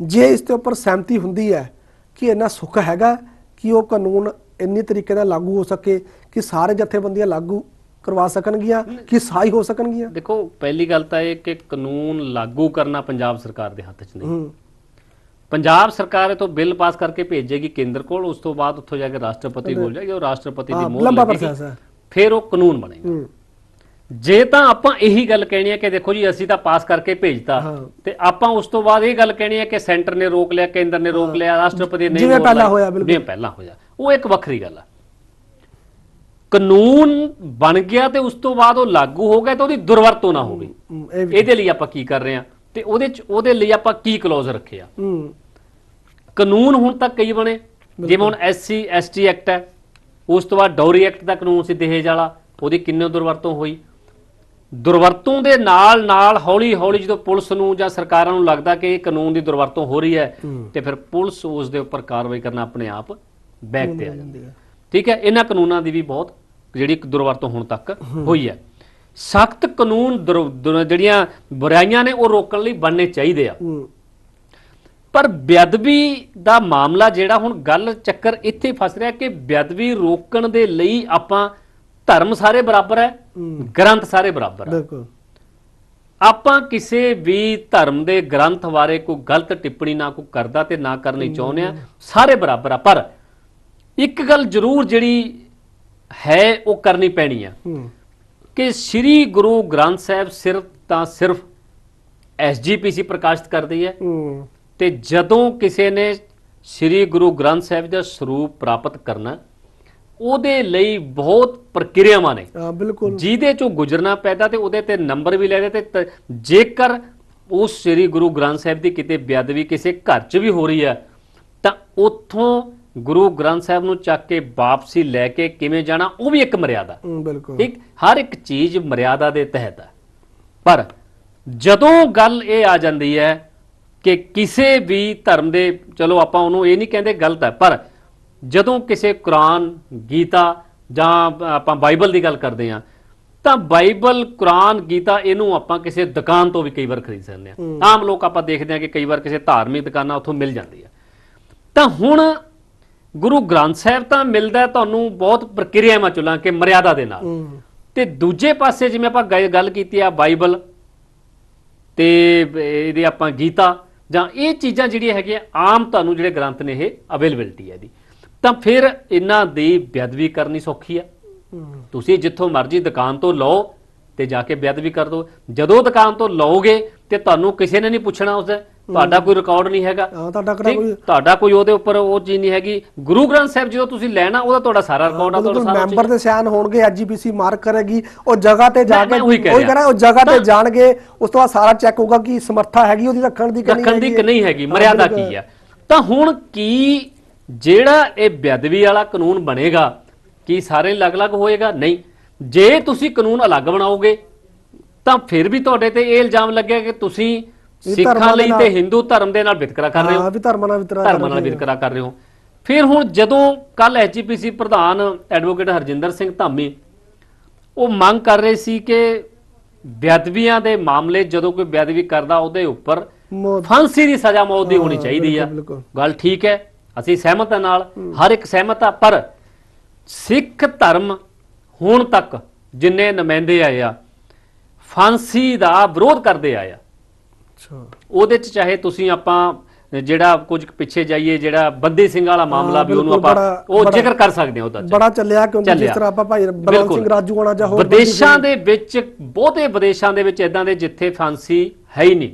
Speaker 1: ਜੇ ਇਸ ਦੇ ਉੱਪਰ ਸਹਿਮਤੀ ਹੁੰਦੀ ਹੈ ਕਿ ਇੰਨਾ ਸੁੱਖ ਹੈਗਾ ਕਿ ਉਹ ਕਾਨੂੰਨ ਇੰਨੀ ਤਰੀਕੇ ਨਾਲ ਲਾਗੂ ਹੋ ਸਕੇ ਕਿ ਸਾਰੇ ਜਥੇਬੰਦੀਆਂ ਲਾਗੂ ਕਰਵਾ ਸਕਣਗੀਆਂ ਕਿ ਸਹਾਈ ਹੋ ਸਕਣਗੀਆਂ?
Speaker 2: ਦੇਖੋ ਪਹਿਲੀ ਗੱਲ ਤਾਂ ਇਹ ਕਿ ਕਾਨੂੰਨ ਲਾਗੂ ਕਰਨਾ ਪੰਜਾਬ ਸਰਕਾਰ ਦੇ ਹੱਥ 'ਚ ਨਹੀਂ। ਪੰਜਾਬ ਸਰਕਾਰ ਇਹ ਤੋਂ ਬਿੱਲ ਪਾਸ ਕਰਕੇ ਭੇਜੇਗੀ ਕੇਂਦਰ ਕੋਲ ਉਸ ਤੋਂ ਬਾਅਦ ਉੱਥੋਂ ਜਾ ਕੇ ਰਾਸ਼ਟਰਪਤੀ ਕੋਲ ਜਾਏਗੀ ਉਹ ਰਾਸ਼ਟਰਪਤੀ ਦੀ ਮੋਹਰ
Speaker 1: ਲੰਬਾ ਹੈ।
Speaker 2: ਫਿਰ ਉਹ ਕਾਨੂੰਨ ਬਣੇਗਾ। ਜੇ ਤਾਂ ਆਪਾਂ ਇਹੀ ਗੱਲ ਕਹਿਣੀ ਹੈ ਕਿ ਦੇਖੋ ਜੀ ਅਸੀਂ ਤਾਂ ਪਾਸ ਕਰਕੇ ਭੇਜਤਾ। ਤੇ ਆਪਾਂ ਉਸ ਤੋਂ ਬਾਅਦ ਇਹ ਗੱਲ ਕਹਿਣੀ ਹੈ ਕਿ ਸੈਂਟਰ ਨੇ ਰੋਕ ਲਿਆ ਕੇਂਦਰ ਨੇ ਰੋਕ ਲਿਆ ਰਾਸ਼ਟਰਪਤੀ ਨੇ
Speaker 1: ਜਿਵੇਂ ਪਹਿਲਾਂ ਹੋਇਆ, ਬਿਲਕੁਲ।
Speaker 2: ਜਿਵੇਂ ਪਹਿਲਾਂ ਹੋਇਆ। ਉਹ ਇੱਕ ਵੱਖਰੀ ਗੱਲ ਆ। ਕਾਨੂੰਨ ਬਣ ਗਿਆ ਤੇ ਉਸ ਤੋਂ ਬਾਅਦ ਉਹ ਲਾਗੂ ਹੋ ਗਿਆ ਤੇ ਉਹਦੀ ਦੁਰਵਰਤੋਂ ਨਾ ਹੋਵੇ। ਇਹਦੇ ਲਈ ਆਪਾਂ ਕੀ ਕਰ ਰਹੇ ਹਾਂ? ਤੇ ਉਹਦੇ ਚ ਉਹਦੇ ਲਈ ਆਪਾਂ ਕੀ ਕਲੌਜ਼ ਰੱਖੇ ਆ
Speaker 1: ਹੂੰ।
Speaker 2: ਕਾਨੂੰਨ ਹੁਣ ਤੱਕ ਕਈ ਬਣੇ। ਜਿਵੇਂ ਹੁਣ ਐਸਸੀ ਐਸਟੀ ਐਕਟ ਹੈ ਉਸ ਤੋਂ ਬਾਅਦ ਡੌਰੀ ਐਕਟ ਦਾ ਕਾਨੂੰਨ ਸੀ ਦਹੇਜ ਵਾਲਾ ਉਹਦੀ ਕਿੰਨੇ ਦੁਰਵਰਤੋਂ ਹੋਈ? ਦੁਰਵਰਤੋਂ ਦੇ ਨਾਲ ਨਾਲ ਹੌਲੀ ਹੌਲੀ ਜਦੋਂ ਪੁਲਿਸ ਨੂੰ ਜਾਂ ਸਰਕਾਰਾਂ ਨੂੰ ਲੱਗਦਾ ਕਿ ਇਹ ਕਾਨੂੰਨ ਦੀ ਦੁਰਵਰਤੋਂ ਹੋ ਰਹੀ ਹੈ ਤੇ ਫਿਰ ਪੁਲਿਸ ਉਸ ਦੇ ਉੱਪਰ ਕਾਰਵਾਈ ਕਰਨਾ ਆਪਣੇ ਆਪ ਬੈਕ ਤੇ ਆ ਜਾਂਦੀ ਹੈ। ਠੀਕ ਹੈ? ਇਹਨਾਂ ਕਾਨੂੰਨਾਂ ਦੀ ਵੀ ਬਹੁਤ ਜਿਹੜੀ ਇੱਕ ਦੁਰਵਰਤੋਂ ਹੁਣ ਤੱਕ ਹੋਈ ਹੈ। ਸਖਤ ਕਾਨੂੰਨ ਦੁਰ- ਜਿਹੜੀਆਂ ਬੁਰਾਈਆਂ ਨੇ ਉਹ ਰੋਕਣ ਲਈ ਬਣਨੇ ਚਾਹੀਦੇ ਆ।
Speaker 1: ਹੂੰ।
Speaker 2: ਪਰ ਬੇਅਦਬੀ ਦਾ ਮਾਮਲਾ ਜਿਹੜਾ ਹੁਣ ਗੱਲ ਚੱਕਰ ਇੱਥੇ ਫਸ ਰਿਹਾ ਕਿ ਬੇਅਦਬੀ ਰੋਕਣ ਦੇ ਲਈ ਆਪਾਂ ਧਰਮ ਸਾਰੇ ਬਰਾਬਰ ਹੈ
Speaker 1: ਹੂੰ।
Speaker 2: ਗ੍ਰੰਥ ਸਾਰੇ ਬਰਾਬਰ ਹੈ।
Speaker 1: ਬਿਲਕੁਲ।
Speaker 2: ਆਪਾਂ ਕਿਸੇ ਵੀ ਧਰਮ ਦੇ ਗ੍ਰੰਥ ਬਾਰੇ ਕੋਈ ਗਲਤ ਟਿੱਪਣੀ ਨਾ ਕੋਈ ਕਰਦਾ ਤੇ ਨਾ ਕਰਨੀ ਚਾਹੁੰਦੇ ਆ ਸਾਰੇ ਬਰਾਬਰ ਆ। ਪਰ ਇੱਕ ਗੱਲ ਜ਼ਰੂਰ ਜਿਹੜੀ ਹੈ ਉਹ ਕਰਨੀ ਪੈਣੀ ਆ।
Speaker 1: ਹੂੰ।
Speaker 2: ਕਿ ਸ੍ਰੀ ਗੁਰੂ ਗ੍ਰੰਥ ਸਾਹਿਬ ਸਿਰਫ ਤਾਂ ਸਿਰਫ ਐਸਜੀਪੀਸੀ ਪ੍ਰਕਾਸ਼ਿਤ ਕਰਦੀ
Speaker 1: ਹੈ
Speaker 2: ਤੇ ਜਦੋਂ ਕਿਸੇ ਨੇ ਸ੍ਰੀ ਗੁਰੂ ਗ੍ਰੰਥ ਸਾਹਿਬ ਦਾ ਸਰੂਪ ਪ੍ਰਾਪਤ ਕਰਨਾ ਉਹਦੇ ਲਈ ਬਹੁਤ ਪ੍ਰਕਿਰਿਆਵਾਂ ਨੇ।
Speaker 1: ਹਾਂ ਬਿਲਕੁਲ।
Speaker 2: ਜਿਹਦੇ ਚੋਂ ਗੁਜ਼ਰਨਾ ਪੈਦਾ ਤੇ ਉਹਦੇ ਤੇ ਨੰਬਰ ਵੀ ਲੈਦੇ ਤੇ ਤ- ਜੇਕਰ ਉਸ ਸ੍ਰੀ ਗੁਰੂ ਗ੍ਰੰਥ ਸਾਹਿਬ ਦੀ ਕਿਤੇ ਬੇਅਦਬੀ ਕਿਸੇ ਘਰ 'ਚ ਵੀ ਹੋ ਰਹੀ ਹੈ ਤਾਂ ਉੱਥੋਂ ਗੁਰੂ ਗ੍ਰੰਥ ਸਾਹਿਬ ਨੂੰ ਚੱਕ ਕੇ ਵਾਪਸੀ ਲੈ ਕੇ ਕਿਵੇਂ ਜਾਣਾ ਉਹ ਵੀ ਇੱਕ ਮਰਿਆਦਾ।
Speaker 1: ਬਿਲਕੁਲ।
Speaker 2: ਠੀਕ? ਹਰ ਇੱਕ ਚੀਜ਼ ਮਰਿਆਦਾ ਦੇ ਤਹਿਤ ਹੈ। ਪਰ ਜਦੋਂ ਗੱਲ ਇਹ ਆ ਜਾਂਦੀ ਹੈ ਕਿ ਕਿਸੇ ਵੀ ਧਰਮ ਦੇ ਚਲੋ ਆਪਾਂ ਉਹਨੂੰ ਇਹ ਨਹੀਂ ਕਹਿੰਦੇ ਗਲਤ ਹੈ ਪਰ ਜਦੋਂ ਕਿਸੇ ਕੁਰਾਨ ਗੀਤਾ ਜਾਂ ਆਪਾਂ ਬਾਈਬਲ ਦੀ ਗੱਲ ਕਰਦੇ ਹਾਂ ਤਾਂ ਬਾਈਬਲ ਕੁਰਾਨ ਗੀਤਾ ਇਹਨੂੰ ਆਪਾਂ ਕਿਸੇ ਦੁਕਾਨ ਤੋਂ ਵੀ ਕਈ ਵਾਰ ਖਰੀਦ ਸਕਦੇ ਹਾਂ। ਆਮ ਲੋਕ ਆਪਾਂ ਦੇਖਦੇ ਹਾਂ ਕਿ ਕਈ ਵਾਰ ਕਿਸੇ ਧਾਰਮਿਕ ਦੁਕਾਨਾਂ ਉੱਥੋਂ ਮਿਲ ਜਾਂਦੀ ਹੈ। ਤਾਂ ਹੁਣ ਗੁਰੂ ਗ੍ਰੰਥ ਸਾਹਿਬ ਤਾਂ ਮਿਲਦਾ ਤੁਹਾਨੂੰ ਬਹੁਤ ਪ੍ਰਕਿਰਿਆਵਾਂ ਚੁਲਾਂ ਕਿ ਮਰਿਆਦਾ ਦੇ ਨਾਲ। ਤੇ ਦੂਜੇ ਪਾਸੇ ਜਿਵੇਂ ਆਪਾਂ ਗੱਲ ਕੀਤੀ ਆ ਬਾਈਬਲ ਤੇ ਇਹਦੇ ਆਪਾਂ ਗੀਤਾ ਜਾਂ ਇਹ ਚੀਜ਼ਾਂ ਜਿਹੜੀਆਂ ਹੈਗੀਆਂ ਆਮ ਤੁਹਾਨੂੰ ਜਿਹੜੇ ਗ੍ਰੰਥ ਨੇ ਇਹ ਅਵੇਲੇਬਿਲਟੀ ਹੈ ਇਹਦੀ। ਤਾਂ ਫਿਰ ਇਹਨਾਂ ਦੀ ਬੇਅਦਬੀ ਕਰਨੀ ਸੌਖੀ ਹੂੰ। ਤੁਸੀਂ ਜਿੱਥੋਂ ਮਰਜ਼ੀ ਦੁਕਾਨ ਤੋਂ ਲਓ ਤੇ ਜਾ ਕੇ ਬੇਅਦਬੀ ਕਰ ਦਿਓ। ਜਦੋਂ ਦੁਕਾਨ ਤੋਂ ਲਓਗੇ ਤੇ ਤੁਹਾਨੂੰ ਕਿਸੇ ਨੇ ਨਹੀਂ ਪੁੱਛਣਾ ਉਸਦਾ। ਤੁਹਾਡਾ ਕੋਈ ਰਿਕਾਰਡ ਨਹੀਂ ਹੈਗਾ।
Speaker 1: ਹਾਂ ਤੁਹਾਡਾ ਕਿਹੜਾ? ਕੋਈ
Speaker 2: ਤੁਹਾਡਾ ਕੋਈ ਉਹਦੇ ਉੱਪਰ ਉਹ ਚੀਜ਼ ਨਹੀਂ ਹੈਗੀ। ਗੁਰੂ ਗ੍ਰੰਥ ਸਾਹਿਬ ਜਦੋਂ ਤੁਸੀਂ ਲੈਣਾ ਉਹਦਾ ਤੁਹਾਡਾ ਸਾਰਾ ਰਿਕਾਰਡ ਆ ਤੁਹਾਡਾ ਸਾਰਾ
Speaker 1: ਮੈਂਬਰ ਦੇ ਸਿਆਨ ਹੋਣਗੇ ਐਜੀਪੀਸੀ ਮਾਰਕ ਕਰੇਗੀ ਉਹ ਜਗ੍ਹਾ ਤੇ ਜਾ ਕੇ
Speaker 2: ਉਹੀ ਕਹਿ ਰਿਹਾ।
Speaker 1: ਉਹ ਜਗ੍ਹਾ ਤੇ ਜਾਣਗੇ ਉਸ ਤੋਂ ਬਾਅਦ ਸਾਰਾ ਚੈੱਕ ਹੋਊਗਾ ਕਿ ਸਮਰੱਥਾ ਹੈਗੀ ਉਹਦੀ ਰੱਖਣ ਦੀ ਕਿ ਨਹੀਂ
Speaker 2: ਰੱਖਣ ਦੀ
Speaker 1: ਹੈਗੀ।
Speaker 2: ਕਿ ਨਹੀਂ ਹੈਗੀ
Speaker 1: ਹਾਂ,
Speaker 2: ਮਰਿਆਦਾ। ਕੀ ਆ? ਤਾਂ ਹੁਣ ਕੀ ਜਿਹੜਾ ਇਹ ਬੇਅਦਬੀ ਵਾਲਾ ਕਾਨੂੰਨ ਬਣੇਗਾ ਕੀ ਸਾਰੇ ਅਲੱਗ-ਅਲੱਗ ਹੋਏਗਾ? ਨਹੀਂ। ਜੇ ਤੁਸੀਂ ਕਾਨੂੰਨ ਅਲੱਗ ਬਣਾਓਗੇ ਤਾਂ ਫਿਰ ਵੀ ਤੁਹਾਡੇ ਤੇ ਇਹ ਇਲਜ਼ਾਮ ਲੱਗਿਆ ਕਿ ਤੁਸੀਂ ਸਿੱਖਾਂ ਲਈ ਤੇ ਹਿੰਦੂ ਧਰਮ ਦੇ ਨਾਲ ਵਿਤਕਰਾ ਕਰ ਰਹੇ ਹੋ।
Speaker 1: ਹਾਂ ਵੀ ਧਰਮਾਂ ਨਾਲ ਵਿਤਰਾ
Speaker 2: ਧਰਮਾਂ ਨਾਲ ਵਿਤਕਰਾ ਕਰ ਰਹੇ ਹੋ। ਫਿਰ ਹੁਣ ਜਦੋਂ ਕੱਲ ਐਚਪੀਸੀ ਪ੍ਰਧਾਨ ਐਡਵੋਕੇਟ ਹਰਜਿੰਦਰ ਸਿੰਘ ਧਾਮੀ ਉਹ ਮੰਗ ਕਰ ਰਹੇ ਸੀ ਕਿ ਬੇਅਦਬੀਆਂ ਦੇ ਮਾਮਲੇ ਜਦੋਂ ਕੋਈ ਬੇਅਦਬੀ ਕਰਦਾ ਉਹਦੇ ਉੱਪਰ ਫਾਂਸੀ ਦੀ ਸਜ਼ਾ ਮੌਤ ਦੀ ਹੋਣੀ ਚਾਹੀਦੀ ਆ। ਗੱਲ ਠੀਕ ਹੈ ਅਸੀਂ ਸਹਿਮਤ ਹਾਂ ਨਾਲ ਹਰ ਇੱਕ ਸਹਿਮਤ ਆ ਪਰ ਸਿੱਖ ਧਰਮ ਹੁਣ ਤੱਕ ਜਿੰਨੇ ਨੁਮਾਇੰਦੇ ਆਏ ਆ ਫਾਂਸੀ ਦਾ ਵਿਰੋਧ ਕਰਦੇ ਆਏ ਆ।
Speaker 1: ਅੱਛਾ।
Speaker 2: ਉਹਦੇ ਚ ਚਾਹੇ ਤੁਸੀਂ ਆਪਾਂ ਜਿਹੜਾ ਕੁਝ ਪਿੱਛੇ ਜਾਈਏ ਜਿਹੜਾ ਬੰਦੀ ਸਿੰਘ ਵਾਲਾ ਮਾਮਲਾ ਵੀ ਉਹਨੂੰ ਆਪਾਂ ਉਹ ਜ਼ਿਕਰ ਕਰ ਸਕਦੇ ਹਾਂ ਉਹਦਾ
Speaker 1: ਬੜਾ ਚੱਲਿਆ ਕਿਉਂਕਿ ਜਿਸ। ਤਰ੍ਹਾਂ ਆਪਾਂ ਭਾਈ ਬਲਵੰਤ। ਸਿੰਘ ਰਾਜੂ ਆਣਾ ਜਾਂ ਹੋਰ
Speaker 2: ਵਿਦੇਸ਼ਾਂ ਦੇ ਵਿੱਚ ਬਹੁਤੇ ਵਿਦੇਸ਼ਾਂ ਦੇ ਵਿੱਚ ਇਦਾਂ ਦੇ ਜਿੱਥੇ ਫਾਂਸੀ ਹੈ ਹੀ ਨਹੀਂ।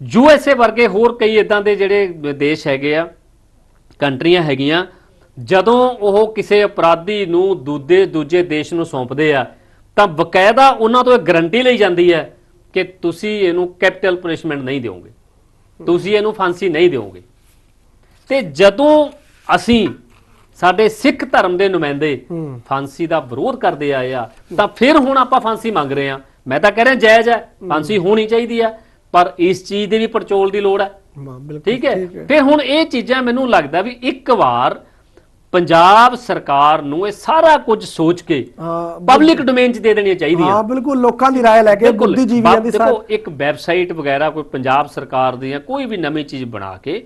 Speaker 2: ਯੂ ਐਸ ਏ ਵਰਗੇ ਹੋਰ ਕਈ ਇਦਾਂ ਦੇ ਜਿਹੜੇ ਦੇਸ਼ ਹੈਗੇ ਆ ਕੰਟਰੀਆਂ ਹੈਗੀਆਂ ਜਦੋਂ ਉਹ ਕਿਸੇ ਅਪਰਾਧੀ ਨੂੰ ਦੂਜੇ ਦੂਜੇ ਦੇਸ਼ ਨੂੰ ਸੌਂਪਦੇ ਆ ਤਾਂ ਬਕਾਇਦਾ ਉਹਨਾਂ ਤੋਂ ਇਹ ਗਾਰੰਟੀ ਲਈ ਜਾਂਦੀ ਹੈ ਕਿ ਤੁਸੀਂ ਇਹਨੂੰ ਕੈਪੀਟਲ ਪਨਿਸ਼ਮੈਂਟ ਨਹੀਂ ਦਿਓਗੇ। ਤੁਸੀਂ ਇਹਨੂੰ ਫਾਂਸੀ ਨਹੀਂ ਦਿਓਗੇ। ਤੇ ਜਦੋਂ ਅਸੀਂ ਸਾਡੇ ਸਿੱਖ ਧਰਮ ਦੇ ਨੁਮਾਇੰਦੇ। ਫਾਂਸੀ ਦਾ ਵਿਰੋਧ ਕਰਦੇ ਆਏ ਆ ਤਾਂ ਫਿਰ ਹੁਣ ਆਪਾਂ ਫਾਂਸੀ ਮੰਗ ਰਹੇ ਆ। ਮੈਂ ਤਾਂ ਕਹਿ ਰਿਹਾ ਜਾਇਜ਼ ਹੈ ਫਾਂਸੀ ਹੋਣੀ ਚਾਹੀਦੀ ਆ ਪਰ ਇਸ ਚੀਜ਼ ਦੀ ਵੀ ਪੜਚੋਲ ਦੀ ਲੋੜ ਹੈ? ਠੀਕ ਹੈ। ਫਿਰ ਹੁਣ ਇਹ ਚੀਜ਼ਾਂ ਮੈਨੂੰ ਲੱਗਦਾ ਵੀ ਇੱਕ ਵਾਰ ਪੰਜਾਬ ਸਰਕਾਰ ਨੂੰ ਇਹ ਸਾਰਾ ਕੁਝ ਸੋਚ ਕੇ
Speaker 1: ਹਾਂ
Speaker 2: ਪਬਲਿਕ ਡੋਮੇਨ 'ਚ ਦੇ ਦੇਣੀਆਂ ਚਾਹੀਦੀਆਂ
Speaker 1: ਹਾਂ ਬਿਲਕੁਲ ਲੋਕਾਂ ਦੀ رائے ਲੈ ਕੇ
Speaker 2: ਬਿਲਕੁਲ।
Speaker 1: ਬੁੱਧੀਜੀਵੀਆਂ ਦੀ
Speaker 2: ਦੇਖੋ
Speaker 1: ਸਾਥ
Speaker 2: ਇੱਕ ਵੈਬਸਾਈਟ ਵਗੈਰਾ ਕੋਈ ਪੰਜਾਬ ਸਰਕਾਰ ਦੀ ਜਾਂ ਕੋਈ ਵੀ ਨਵੀਂ ਚੀਜ਼ ਬਣਾ ਕੇ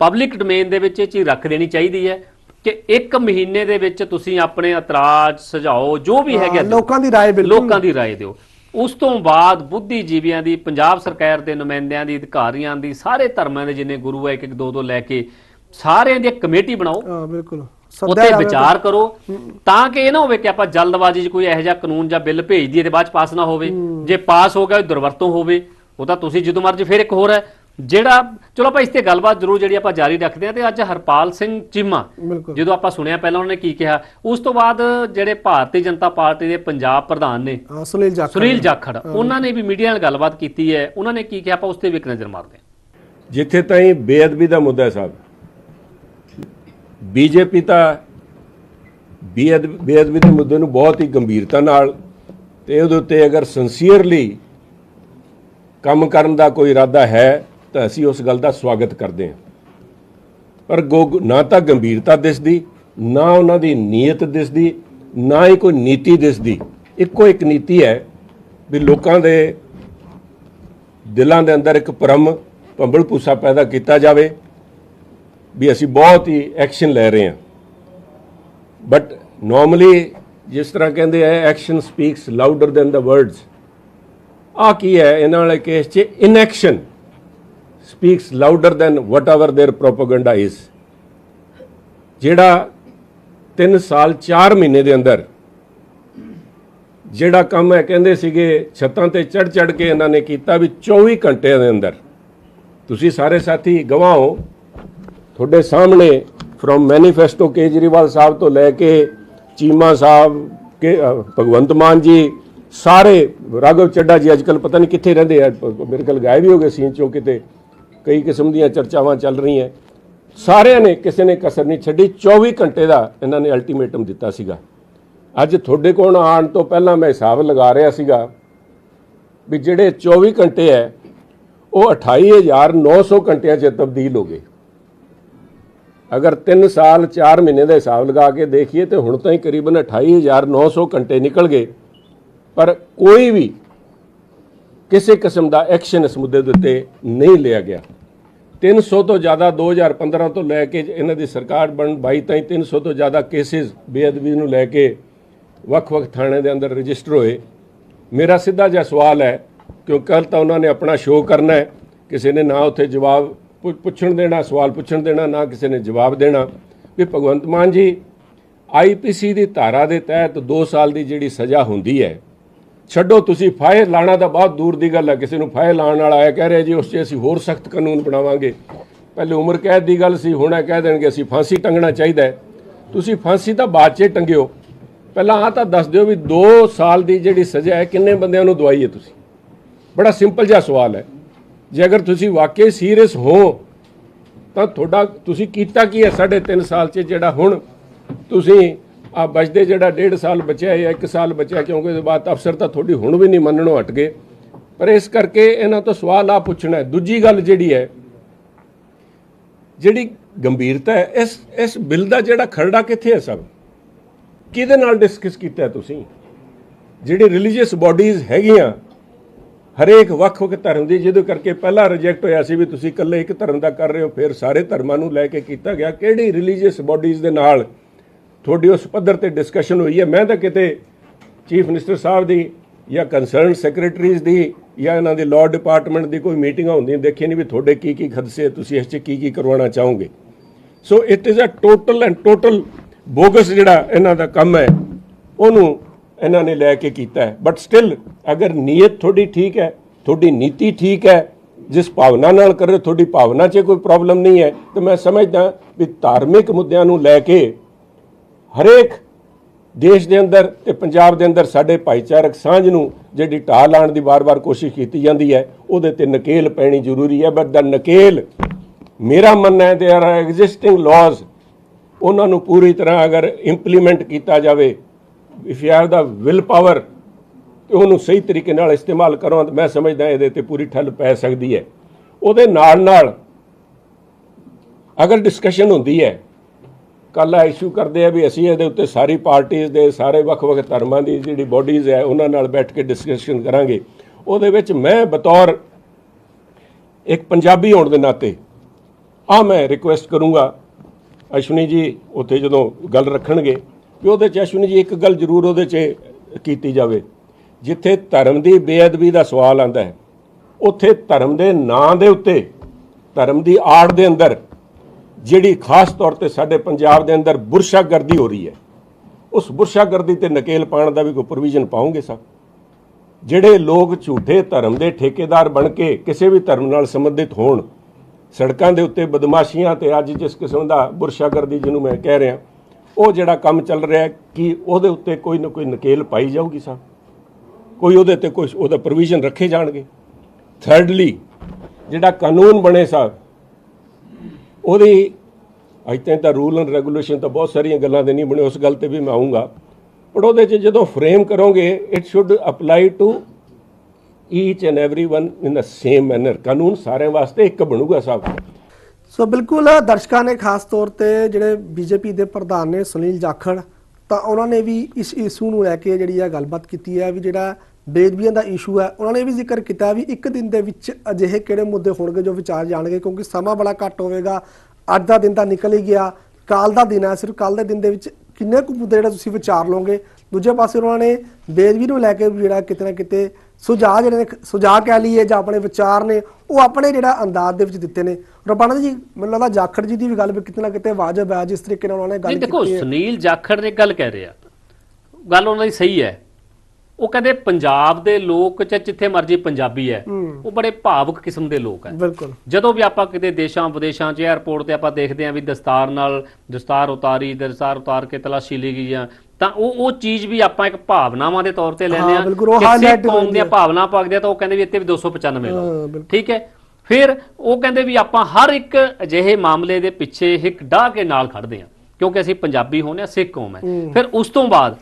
Speaker 2: ਪਬਲਿਕ ਡੋਮੇਨ ਦੇ ਵਿੱਚ ਇਹ ਚੀਜ਼ ਰੱਖ ਦੇਣੀ ਚਾਹੀਦੀ ਹੈ ਕਿ ਇੱਕ ਮਹੀਨੇ ਦੇ ਵਿੱਚ ਤੁਸੀਂ ਆਪਣੇ ਇਤਰਾਜ਼ ਸੁਝਾਓ ਜੋ ਵੀ ਹੈਗਾ ਦਿਓ।
Speaker 1: ਲੋਕਾਂ ਦੀ رائے ਬਿਲਕੁਲ
Speaker 2: ਲੋਕਾਂ ਦੀ رائے ਦਿਓ ਉਸ ਤੋਂ ਬਾਅਦ ਬੁੱਧੀਜੀਵੀਆਂ ਦੀ ਪੰਜਾਬ ਸਰਕਾਰ ਦੇ ਨੁਮਾਇੰਦਿਆਂ ਦੀ ਅਧਿਕਾਰੀਆਂ ਦੀ ਸਾਰੇ ਧਰਮਾਂ ਦੇ ਜਿੰਨੇ ਗੁਰੂ ਆ ਇੱਕ ਇੱਕ ਦੋ ਦੋ ਲੈ ਕੇ ਸਾਰਿਆਂ ਦੀ ਇੱਕ ਕਮੇਟੀ ਬਣਾਓ
Speaker 1: ਹਾਂ ਬਿਲਕੁਲ
Speaker 2: ਉੱਤੇ ਵਿਚਾਰ ਕਰੋ। ਤਾਂ ਕਿ ਇਹ ਨਾ ਹੋਵੇ ਕਿ ਆਪਾਂ ਜਲਦਬਾਜ਼ੀ 'ਚ ਕੋਈ ਇਹੋ ਜਿਹਾ ਕਾਨੂੰਨ ਜਾਂ ਬਿੱਲ ਭੇਜ ਦਈਏ ਤੇ ਬਾਅਦ 'ਚ ਪਾਸ ਨਾ ਹੋਵੇ। ਜੇ ਪਾਸ ਹੋ ਗਿਆ ਉਹ ਦੁਰਵਰਤੋਂ ਹੋਵੇ ਉਹ ਤਾਂ ਤੁਸੀਂ ਜਦੋਂ ਮਰਜ਼ੀ ਫਿਰ ਇੱਕ ਹੋਰ ਹੈ। ਜਿਹੜਾ ਚਲੋ ਆਪਾਂ ਇਸ ਤੇ ਗੱਲਬਾਤ ਜ਼ਰੂਰ ਜਿਹੜੀ ਆਪਾਂ ਜਾਰੀ ਰੱਖਦੇ ਹਾਂ ਤੇ ਅੱਜ ਹਰਪਾਲ ਸਿੰਘ ਚੀਮਾ ਜਦੋਂ ਆਪਾਂ ਸੁਣਿਆ ਪਹਿਲਾਂ ਉਹਨਾਂ ਨੇ ਕੀ ਕਿਹਾ ਉਸ ਤੋਂ ਬਾਅਦ ਜਿਹੜੇ ਭਾਰਤੀ ਜਨਤਾ ਪਾਰਟੀ ਦੇ ਪੰਜਾਬ ਪ੍ਰਧਾਨ ਨੇ
Speaker 1: ਸੁਨੀਲ ਜਾਖੜ
Speaker 2: ਸੁਨੀਲ ਜਾਖੜ ਉਹਨਾਂ ਨੇ ਵੀ ਮੀਡੀਆ ਨਾਲ ਗੱਲਬਾਤ ਕੀਤੀ ਹੈ। ਉਹਨਾਂ ਨੇ ਕੀ ਕਿਹਾ ਆਪਾਂ ਉਸ ਤੇ ਵੀ ਇੱਕ ਨਜ਼ਰ ਮਾਰਦੇ ਹਾਂ।
Speaker 4: ਜਿੱਥੇ ਤਾਈਂ ਬੇਅਦਬੀ ਦਾ ਮੁੱਦਾ ਹੈ ਸਾਹਿਬ ਬੀਜੇਪੀ ਤਾਂ ਬੇਅਦਬ ਬੇਅਦਬੀ ਦੇ ਮੁੱਦੇ ਨੂੰ ਬਹੁਤ ਹੀ ਗੰਭੀਰਤਾ ਨਾਲ ਤੇ ਉਹਦੇ ਉੱਤੇ ਅਗਰ ਸਿੰਸੀਅਰਲੀ ਕੰਮ ਕਰਨ ਦਾ ਕੋਈ ਇਰਾਦਾ ਹੈ, ਤਾਂ ਅਸੀਂ ਉਸ ਗੱਲ ਦਾ ਸਵਾਗਤ ਕਰਦੇ ਹਾਂ। ਪਰ ਗੋ- ਨਾ ਤਾਂ ਗੰਭੀਰਤਾ ਦਿਸਦੀ, ਨਾ ਉਹਨਾਂ ਦੀ ਨੀਅਤ ਦਿਸਦੀ, ਨਾ ਹੀ ਕੋਈ ਨੀਤੀ ਦਿਸਦੀ। ਇੱਕੋ ਇੱਕ ਨੀਤੀ ਹੈ ਵੀ ਲੋਕਾਂ ਦੇ ਦਿਲਾਂ ਦੇ ਅੰਦਰ ਇੱਕ ਭਰਮ ਭੰਬਲ ਭੂਸਾ ਪੈਦਾ ਕੀਤਾ ਜਾਵੇ ਵੀ ਅਸੀਂ ਬਹੁਤ ਹੀ ਐਕਸ਼ਨ ਲੈ ਰਹੇ ਹਾਂ ਬਟ ਨਾਰਮਲੀ ਜਿਸ ਤਰ੍ਹਾਂ ਕਹਿੰਦੇ ਆ action speaks louder than the words ਆ ਕੀ ਹੈ ਇਹਨਾਂ ਵਾਲੇ ਕੇਸ 'ਚ inaction speaks louder than whatever their propaganda is ਜਿਹੜਾ 3 ਸਾਲ 4 ਮਹੀਨੇ ਦੇ ਅੰਦਰ ਜਿਹੜਾ ਕੰਮ ਹੈ ਕਹਿੰਦੇ ਸੀਗੇ ਛੱਤਾਂ ਤੇ ਚੜ ਚੜ ਕੇ ਇਹਨਾਂ ਨੇ ਕੀਤਾ ਵੀ 24 ਘੰਟਿਆਂ ਦੇ ਅੰਦਰ ਤੁਸੀਂ ਸਾਰੇ ਸਾਥੀ ਗਵਾਹ ਹੋ ਤੁਹਾਡੇ ਸਾਹਮਣੇ ਫਰੋਮ ਮੈਨੀਫੈਸਟੋ ਕੇਜਰੀਵਾਲ ਸਾਹਿਬ ਤੋਂ ਲੈ ਕੇ ਚੀਮਾ ਸਾਹਿਬ, ਕੇ ਭਗਵੰਤ ਮਾਨ ਜੀ, ਸਾਰੇ ਰਾਘਵ ਚੱਡਾ ਜੀ ਅੱਜਕੱਲ ਪਤਾ ਨਹੀਂ ਕਿੱਥੇ ਰਹਿੰਦੇ ਆ, ਮੇਰੇ ਕੋਲ ਗਾਇਬ ਹੀ ਹੋ ਗਏ ਸੀਨ ਚੋਂ ਕਿਤੇ। ਕਈ ਕਿਸਮ ਦੀਆਂ ਚਰਚਾਵਾਂ ਚੱਲ ਰਹੀਆਂ। ਸਾਰਿਆਂ ਨੇ ਕਿਸੇ ਨੇ ਕਸਰ ਨਹੀਂ ਛੱਡੀ 24 ਘੰਟੇ ਦਾ ਇਹਨਾਂ ਨੇ ਅਲਟੀਮੇਟਮ ਦਿੱਤਾ ਸੀਗਾ। ਅੱਜ ਤੁਹਾਡੇ ਕੋਲ ਆਉਣ ਤੋਂ ਪਹਿਲਾਂ ਮੈਂ ਹਿਸਾਬ ਲਗਾ ਰਿਹਾ ਸੀਗਾ ਵੀ ਜਿਹੜੇ 24 ਘੰਟੇ ਹੈ, ਉਹ 28900 ਘੰਟਿਆਂ 'ਚ ਤਬਦੀਲ ਹੋ ਗਏ। ਅਗਰ 3 ਸਾਲ 4 ਮਹੀਨੇ ਦਾ ਹਿਸਾਬ ਲਗਾ ਕੇ ਦੇਖੀਏ ਤੇ ਹੁਣ ਤਾਂ ਹੀ ਕਰੀਬਨ 28900 ਘੰਟੇ ਨਿਕਲ ਗਏ। ਪਰ ਕੋਈ ਵੀ ਕਿਸੇ ਕਿਸਮ ਦਾ ਐਕਸ਼ਨ ਇਸ ਮੁੱਦੇ ਦੇ ਉੱਤੇ ਨਹੀਂ ਲਿਆ ਗਿਆ। 300 ਤੋਂ ਜ਼ਿਆਦਾ 2015 ਤੋਂ ਲੈ ਕੇ ਇਹਨਾਂ ਦੀ ਸਰਕਾਰ ਬਣ 22 ਤਾਈਂ 300 ਤੋਂ ਜ਼ਿਆਦਾ ਕੇਸਿਸ ਬੇਅਦਬੀ ਨੂੰ ਲੈ ਕੇ ਵੱਖ-ਵੱਖ ਥਾਣੇ ਦੇ ਅੰਦਰ ਰਜਿਸਟਰ ਹੋਏ। ਮੇਰਾ ਸਿੱਧਾ ਜਿਹਾ ਸਵਾਲ ਹੈ, ਕਿਉਂ ਕੱਲ ਤਾਂ ਉਹਨਾਂ ਨੇ ਆਪਣਾ ਸ਼ੋਅ ਕਰਨਾ ਹੈ, ਕਿਸੇ ਨੇ ਨਾ ਉੱਥੇ ਜਵਾਬ ਪੁੱਛਣ ਦੇਣਾ, ਸਵਾਲ ਪੁੱਛਣ ਦੇਣਾ, ਨਾ ਕਿਸੇ ਨੇ ਜਵਾਬ ਦੇਣਾ। ਵੀ ਭਗਵੰਤ ਮਾਨ ਜੀ ਆਈਪੀਸੀ ਦੀ ਧਾਰਾ ਦੇ ਤਹਿਤ 2 ਸਾਲ ਦੀ ਜਿਹੜੀ ਸਜ਼ਾ ਹੁੰਦੀ ਹੈ, ਛੱਡੋ ਤੁਸੀਂ ਫਾਇਰ ਲਾਣਾ ਤਾਂ ਬਹੁਤ ਦੂਰ ਦੀ ਗੱਲ ਹੈ। ਕਿਸੇ ਨੂੰ ਫਾਇਰ ਲਾਣ ਵਾਲਾ ਆਇਆ, ਕਹਿ ਰਿਹਾ ਜੀ, ਉਸ 'ਚ ਅਸੀਂ ਹੋਰ ਸਖਤ ਕਾਨੂੰਨ ਬਣਾਵਾਂਗੇ। ਪਹਿਲੇ ਉਮਰ ਕੈਦ ਦੀ ਗੱਲ ਸੀ, ਹੁਣ ਇਹ ਕਹਿ ਦੇਣਗੇ, ਅਸੀਂ ਫਾਂਸੀ ਟੰਗਣਾ ਚਾਹੀਦਾ ਤੁਸੀਂ ਫਾਂਸੀ ਤਾਂ ਬਾਅਦ 'ਚ ਟੰਗਿਓ। ਪਹਿਲਾਂ ਆ ਤਾਂ ਦੱਸ ਦਿਓ ਵੀ 2 ਸਾਲ ਦੀ ਜਿਹੜੀ ਸਜ਼ਾ ਹੈ, ਕਿੰਨੇ ਬੰਦਿਆਂ ਨੂੰ ਦਵਾਈ ਹੈ ਤੁਸੀਂ? ਬੜਾ ਸਿੰਪਲ ਜਿਹਾ ਸਵਾਲ ਹੈ। ਜੇ ਅਗਰ ਤੁਸੀਂ ਵਾਕਈ ਸੀਰੀਅਸ ਹੋ, ਤਾਂ ਤੁਹਾਡਾ ਤੁਸੀਂ ਕੀਤਾ ਕੀ ਹੈ? ਸਾਢੇ ਤਿੰਨ ਸਾਲ 'ਚ ਜਿਹੜਾ ਹੁਣ ਤੁਸੀਂ ਆ ਬਚਦੇ ਜਿਹੜਾ ਡੇਢ ਸਾਲ ਬਚਿਆ ਜਾਂ 1 ਸਾਲ ਬਚਿਆ, ਕਿਉਂਕਿ ਉਹਦੇ ਬਾਅਦ ਅਫਸਰ ਤਾਂ ਤੁਹਾਡੀ ਹੁਣ ਵੀ ਨਹੀਂ ਮੰਨਣੋਂ ਹਟ ਗਏ। ਪਰ ਇਸ ਕਰਕੇ ਇਹਨਾਂ ਤੋਂ ਸਵਾਲ ਆ ਪੁੱਛਣਾ ਹੈ। ਦੂਜੀ ਗੱਲ ਜਿਹੜੀ ਹੈ, ਜਿਹੜੀ ਗੰਭੀਰਤਾ ਹੈ, ਇਸ ਇਸ ਬਿੱਲ ਦਾ ਜਿਹੜਾ ਖਰੜਾ ਕਿੱਥੇ ਹੈ ਸਭ? ਕਿਹਦੇ ਨਾਲ ਡਿਸਕਸ ਕੀਤਾ ਤੁਸੀਂ? ਜਿਹੜੀ ਰਿਲੀਜੀਅਸ ਬਾਡੀਜ਼ ਹੈਗੀਆਂ ਹਰੇਕ ਵੱਖ-ਵੱਖ ਧਰਮ ਦੀ, ਜਿਹਦੇ ਕਰਕੇ ਪਹਿਲਾ ਰਿਜੈਕਟ ਹੋਇਆ ਸੀ ਵੀ ਤੁਸੀਂ ਇਕੱਲੇ ਇੱਕ ਧਰਮ ਦਾ ਕਰ ਰਹੇ ਹੋ, ਫਿਰ ਸਾਰੇ ਧਰਮਾਂ ਨੂੰ ਲੈ ਕੇ ਕੀਤਾ ਗਿਆ। ਕਿਹੜੀ ਰਿਲੀਜੀਅਸ ਬਾਡੀਜ਼ ਦੇ ਨਾਲ ਤੁਹਾਡੀ ਉਸ ਪੱਧਰ ਤੇ ਡਿਸਕਸ਼ਨ ਹੋਈ ਹੈ? ਮੈਂ ਤਾਂ ਕਿਤੇ ਚੀਫ ਮਿਨਿਸਟਰ ਸਾਹਿਬ ਦੀ ਜਾਂ ਕੰਸਰਨ ਸੈਕਟਰੀਜ਼ ਦੀ ਜਾਂ ਇਹਨਾਂ ਦੇ ਲਾਅ ਡਿਪਾਰਟਮੈਂਟ ਦੀ ਕੋਈ ਮੀਟਿੰਗਾਂ ਹੁੰਦੀਆਂ ਦੇਖੀ ਨਹੀਂ ਵੀ ਤੁਹਾਡੇ ਕੀ ਕੀ ਖਦਸੇ, ਤੁਸੀਂ ਇਸ 'ਚ ਕੀ ਕੀ ਕਰਵਾਉਣਾ ਚਾਹੋਗੇ? So it is a total and total bogus ਜਿਹੜਾ ਇਹਨਾਂ ਦਾ ਕੰਮ ਹੈ, ਉਹਨੂੰ ਇਹਨਾਂ ਨੇ ਲੈ ਕੇ ਕੀਤਾ ਹੈ। ਬਟ ਸਟਿਲ ਅਗਰ ਨੀਅਤ ਤੁਹਾਡੀ ਠੀਕ ਹੈ, ਤੁਹਾਡੀ ਨੀਤੀ ਠੀਕ ਹੈ, ਜਿਸ ਭਾਵਨਾ ਨਾਲ ਕਰ ਰਹੇ ਤੁਹਾਡੀ ਭਾਵਨਾ 'ਚ ਕੋਈ ਪ੍ਰੋਬਲਮ ਨਹੀਂ ਹੈ, ਤਾਂ ਮੈਂ ਸਮਝਦਾ ਵੀ ਧਾਰਮਿਕ ਮੁੱਦਿਆਂ ਨੂੰ ਲੈ ਕੇ ਹਰੇਕ ਦੇਸ਼ ਦੇ ਅੰਦਰ ਤੇ ਪੰਜਾਬ ਦੇ ਅੰਦਰ ਸਾਡੇ ਭਾਈਚਾਰਕ ਸਾਂਝ ਨੂੰ ਜਿਹੜੀ ਢਾਹ ਲਾਉਣ ਦੀ ਵਾਰ-ਵਾਰ ਕੋਸ਼ਿਸ਼ ਕੀਤੀ ਜਾਂਦੀ ਹੈ, ਉਹਦੇ ਤੇ ਨਕੇਲ ਪੈਣੀ ਜ਼ਰੂਰੀ ਹੈ। ਬਟ ਦਾ ਨਕੇਲ ਮੇਰਾ ਮੰਨਣਾ ਹੈ ਦੇ ਆਰ ਐਗਜ਼ਿਸਟਿੰਗ ਲਾਜ਼ ਉਹਨਾਂ ਨੂੰ ਪੂਰੀ ਤਰ੍ਹਾਂ ਅਗਰ ਇੰਪਲੀਮੈਂਟ ਕੀਤਾ ਜਾਵੇ if you have the will power ਤੇ ਉਹਨੂੰ ਸਹੀ ਤਰੀਕੇ ਨਾਲ ਇਸਤੇਮਾਲ ਕਰੋ, ਤਾਂ ਮੈਂ ਸਮਝਦਾ ਇਹਦੇ ਤੇ ਪੂਰੀ ਠੱਲ ਪੈ ਸਕਦੀ ਹੈ। ਉਹਦੇ ਨਾਲ ਨਾਲ ਅਗਰ ਡਿਸਕਸ਼ਨ ਹੁੰਦੀ ਹੈ, ਕੱਲ ਆ ਇਸ਼ੂ ਕਰਦੇ ਆ ਵੀ ਅਸੀਂ ਇਹਦੇ ਉੱਤੇ ਸਾਰੀ ਪਾਰਟੀਆਂ ਦੇ, ਸਾਰੇ ਵੱਖ-ਵੱਖ ਧਰਮਾਂ ਦੀ ਜਿਹੜੀ ਬਾਡੀਜ਼ ਹੈ, ਉਹਨਾਂ ਨਾਲ ਬੈਠ ਕੇ ਡਿਸਕਸ਼ਨ ਕਰਾਂਗੇ। ਉਹਦੇ ਵਿੱਚ ਮੈਂ ਬਤੌਰ ਇੱਕ ਪੰਜਾਬੀ ਹੋਣ ਦੇ ਨਾਤੇ ਆ ਮੈਂ ਰਿਕੁਐਸਟ ਕਰੂੰਗਾ, ਅਸ਼ਵਨੀ ਜੀ, ਉੱਥੇ ਜਦੋਂ ਗੱਲ ਰੱਖਣਗੇ ਵੀ ਉਹਦੇ ਚ ਅਸ਼ਵਨੀ ਜੀ ਇੱਕ ਗੱਲ ਜ਼ਰੂਰ ਉਹਦੇ ਚ ਕੀਤੀ ਜਾਵੇ। ਜਿੱਥੇ ਧਰਮ ਦੀ ਬੇਅਦਬੀ ਦਾ ਸਵਾਲ ਆਂਦਾ ਹੈ, ਉੱਥੇ ਧਰਮ ਦੇ ਨਾਂ ਦੇ ਉੱਤੇ, ਧਰਮ ਦੀ ਆੜ ਦੇ ਅੰਦਰ, ਜਿਹੜੀ ਖਾਸ ਤੌਰ ਤੇ ਸਾਡੇ ਪੰਜਾਬ ਦੇ ਅੰਦਰ ਬੁਰਸ਼ਾਗਰਦੀ ਹੋ ਰਹੀ ਹੈ, ਉਸ ਬੁਰਸ਼ਾਗਰਦੀ ਤੇ ਨਕੇਲ ਪਾਉਣ ਦਾ ਵੀ ਕੋਈ ਪ੍ਰੋਵੀਜ਼ਨ ਪਾਉਂਗੇ ਸਭ ਜਿਹੜੇ ਲੋਕ ਝੂਠੇ ਧਰਮ ਦੇ ਠੇਕੇਦਾਰ ਬਣ ਕੇ ਕਿਸੇ ਵੀ ਧਰਮ ਨਾਲ ਸੰਬੰਧਿਤ ਹੋਣ, ਸੜਕਾਂ ਦੇ ਉੱਤੇ ਬਦਮਾਸ਼ੀਆਂ ਤੇ ਅੱਜ ਜਿਸ ਕਿਸਮ ਦਾ ਬੁਰਸ਼ਾਗਰਦੀ ਜਿਹਨੂੰ ਮੈਂ ਕਹਿ ਰਿਹਾ ਉਹ ਜਿਹੜਾ ਕੰਮ ਚੱਲ ਰਿਹਾ ਹੈ, ਕਿ ਉਹਦੇ ਉੱਤੇ ਕੋਈ ਨਾ ਕੋਈ ਨਕੇਲ ਪਾਈ ਜਾਊਗੀ ਸਭ ਕੋਈ ਉਹਦੇ ਤੇ ਕੋਈ ਉਹਦਾ ਪ੍ਰੋਵੀਜ਼ਨ ਰੱਖੇ ਜਾਣਗੇ ਥਰਡਲੀ ਜਿਹੜਾ ਕਾਨੂੰਨ ਬਣੇ ਸਾਹਿਬ ਉਹਦੀ ਅੱਜ ਤੱਕ ਤਾਂ ਰੂਲ ਐਂਡ ਰੈਗੂਲੇਸ਼ਨ ਤਾਂ ਬਹੁਤ ਸਾਰੀਆਂ ਗੱਲਾਂ ਦੇ ਨਹੀਂ ਬਣੇ ਉਸ ਗੱਲ ਤੇ ਵੀ ਮੈਂ ਆਉਂਗਾ ਪਰ ਉਹਦੇ 'ਚ ਜਦੋਂ ਫਰੇਮ ਕਰੋਗੇ it should apply to each and everyone in the same manner ਕਾਨੂੰਨ ਸਾਰਿਆਂ ਵਾਸਤੇ ਇੱਕ ਬਣੂਗਾ ਸਾਹਿਬ
Speaker 1: ਸੋ ਬਿਲਕੁਲ ਦਰਸ਼ਕਾਂ ਨੇ ਖਾਸ ਤੌਰ ਤੇ ਜਿਹੜੇ ਬੀਜੇਪੀ ਦੇ ਪ੍ਰਧਾਨ ਨੇ ਸੁਨੀਲ ਜਾਖੜ, ਤਾਂ ਉਹਨਾਂ ਨੇ ਵੀ ਇਸ ਇਸ਼ੂ ਨੂੰ ਲੈ ਕੇ ਜਿਹੜੀ ਆ ਗੱਲਬਾਤ ਕੀਤੀ ਹੈ ਵੀ ਜਿਹੜਾ ਬੇਦਬੀਆਂ ਦਾ ਇਸ਼ੂ ਹੈ, ਉਹਨਾਂ ਨੇ ਵੀ ਜ਼ਿਕਰ ਕੀਤਾ ਵੀ ਇੱਕ ਦਿਨ ਦੇ ਵਿੱਚ ਅਜਿਹੇ ਕਿਹੜੇ ਮੁੱਦੇ ਹੋਣਗੇ ਜੋ ਵਿਚਾਰ ਜਾਣਗੇ, ਕਿਉਂਕਿ ਸਮਾਂ ਬੜਾ ਘੱਟ ਹੋਵੇਗਾ, ਅੱਜ ਦਾ ਦਿਨ ਤਾਂ ਨਿਕਲ ਹੀ ਗਿਆ ਕੱਲ ਦਾ ਦਿਨ ਹੈ, ਸਿਰਫ ਕੱਲ ਦੇ ਦਿਨ ਦੇ ਵਿੱਚ ਕਿੰਨੇ ਕੁ ਮੁੱਦੇ ਜਿਹੜਾ ਤੁਸੀਂ ਵਿਚਾਰ ਲਓਗੇ? ਦੂਜੇ ਪਾਸੇ ਉਹਨਾਂ ਨੇ ਬੇਦਬੀ ਨੂੰ ਲੈ ਕੇ ਜਿਹੜਾ ਕਿਤੇ ਨਾ ਕਿਤੇ ਸੁਝਾਅ ਜਿਹੜੇ ਨੇ ਸੁਝਾਅ ਕਹਿ ਲਈਏ ਜਾਂ ਆਪਣੇ ਵਿਚਾਰ ਨੇ ਉਹ ਆਪਣੇ ਜਿਹੜਾ ਅੰਦਾਜ਼ ਦੇ ਵਿੱਚ ਦਿੱਤੇ ਨੇ। ਰਬਾਨਾ ਜੀ ਮੈਨੂੰ ਲੱਗਦਾ ਜਾਖੜ ਜੀ ਦੀ ਵੀ ਗੱਲ ਵੀ ਕਿਤੇ ਨਾ ਕਿਤੇ ਵਾਜਬ ਹੈ ਜਿਸ ਤਰੀਕੇ ਨਾਲ ਉਹਨਾਂ ਨੇ ਗੱਲ
Speaker 2: ਦੇਖੋ
Speaker 1: ਕੀਤੀ ਹੈ।
Speaker 2: ਸੁਨੀਲ ਜਾਖੜ ਨੇ ਗੱਲ ਕਹਿ ਰਿਹਾ ਗੱਲ ਉਹਨਾਂ ਦੀ ਸਹੀ ਹੈ। ਉਹ ਕਹਿੰਦੇ ਪੰਜਾਬ ਦੇ ਲੋਕ ਚ ਜਿੱਥੇ ਮਰਜ਼ੀ ਪੰਜਾਬੀ ਹੈ ਉਹ ਬੜੇ ਭਾਵੁਕ ਕਿਸਮ ਦੇ ਲੋਕ ਹੈ।
Speaker 1: ਬਿਲਕੁਲ।
Speaker 2: ਜਦੋਂ ਵੀ ਆਪਾਂ ਕਿਤੇ ਦੇਸ਼ਾਂ ਵਿਦੇਸ਼ਾਂ 'ਚ 에ਅਰਪੋਰਟ ਤੇ ਆਪਾਂ ਦੇਖਦੇ ਆਂ ਵੀ ਦਸਤਾਰ ਨਾਲ ਦਸਤਾਰ ਉਤਾਰੀ ਦਸਤਾਰ ਉਤਾਰ ਕੇ ਤਲਾਸ਼ੀ ਲਈ ਗਈ ਆ ਤਾਂ ਉਹ ਉਹ ਚੀਜ਼ ਵੀ ਆਪਾਂ ਇੱਕ ਭਾਵਨਾਵਾਂ ਦੇ ਤੌਰ ਤੇ ਲੈਂਦੇ
Speaker 1: ਹਾਂ,
Speaker 2: ਆ
Speaker 1: ਬਿਲਕੁਲ, ਉਹ
Speaker 2: ਕਿ ਸਿੱਖ
Speaker 1: highlight
Speaker 2: ਕੌਮ ਦੀਆਂ। ਭਾਵਨਾ ਪਾਗਦੇ ਆ ਤਾਂ ਉਹ ਕਹਿੰਦੇ ਵੀ ਇੱਥੇ ਵੀ 295
Speaker 1: ਹਾਂ,
Speaker 2: ਲਾਓ
Speaker 1: ਬਿਲਕੁਲ।
Speaker 2: ਠੀਕ ਹੈ। ਫਿਰ ਉਹ ਕਹਿੰਦੇ ਵੀ ਆਪਾਂ ਹਰ ਇੱਕ ਅਜਿਹੇ ਮਾਮਲੇ ਦੇ ਪਿੱਛੇ ਇੱਕ ਡਾਹ ਕੇ ਨਾਲ ਖੜਦੇ ਆ ਕਿਉਂਕਿ ਅਸੀਂ ਪੰਜਾਬੀ ਹੋਨੇ ਆ ਸਿੱਖ ਕੌਮ ਹੈ। ਫਿਰ ਉਸ ਤੋਂ ਬਾਅਦ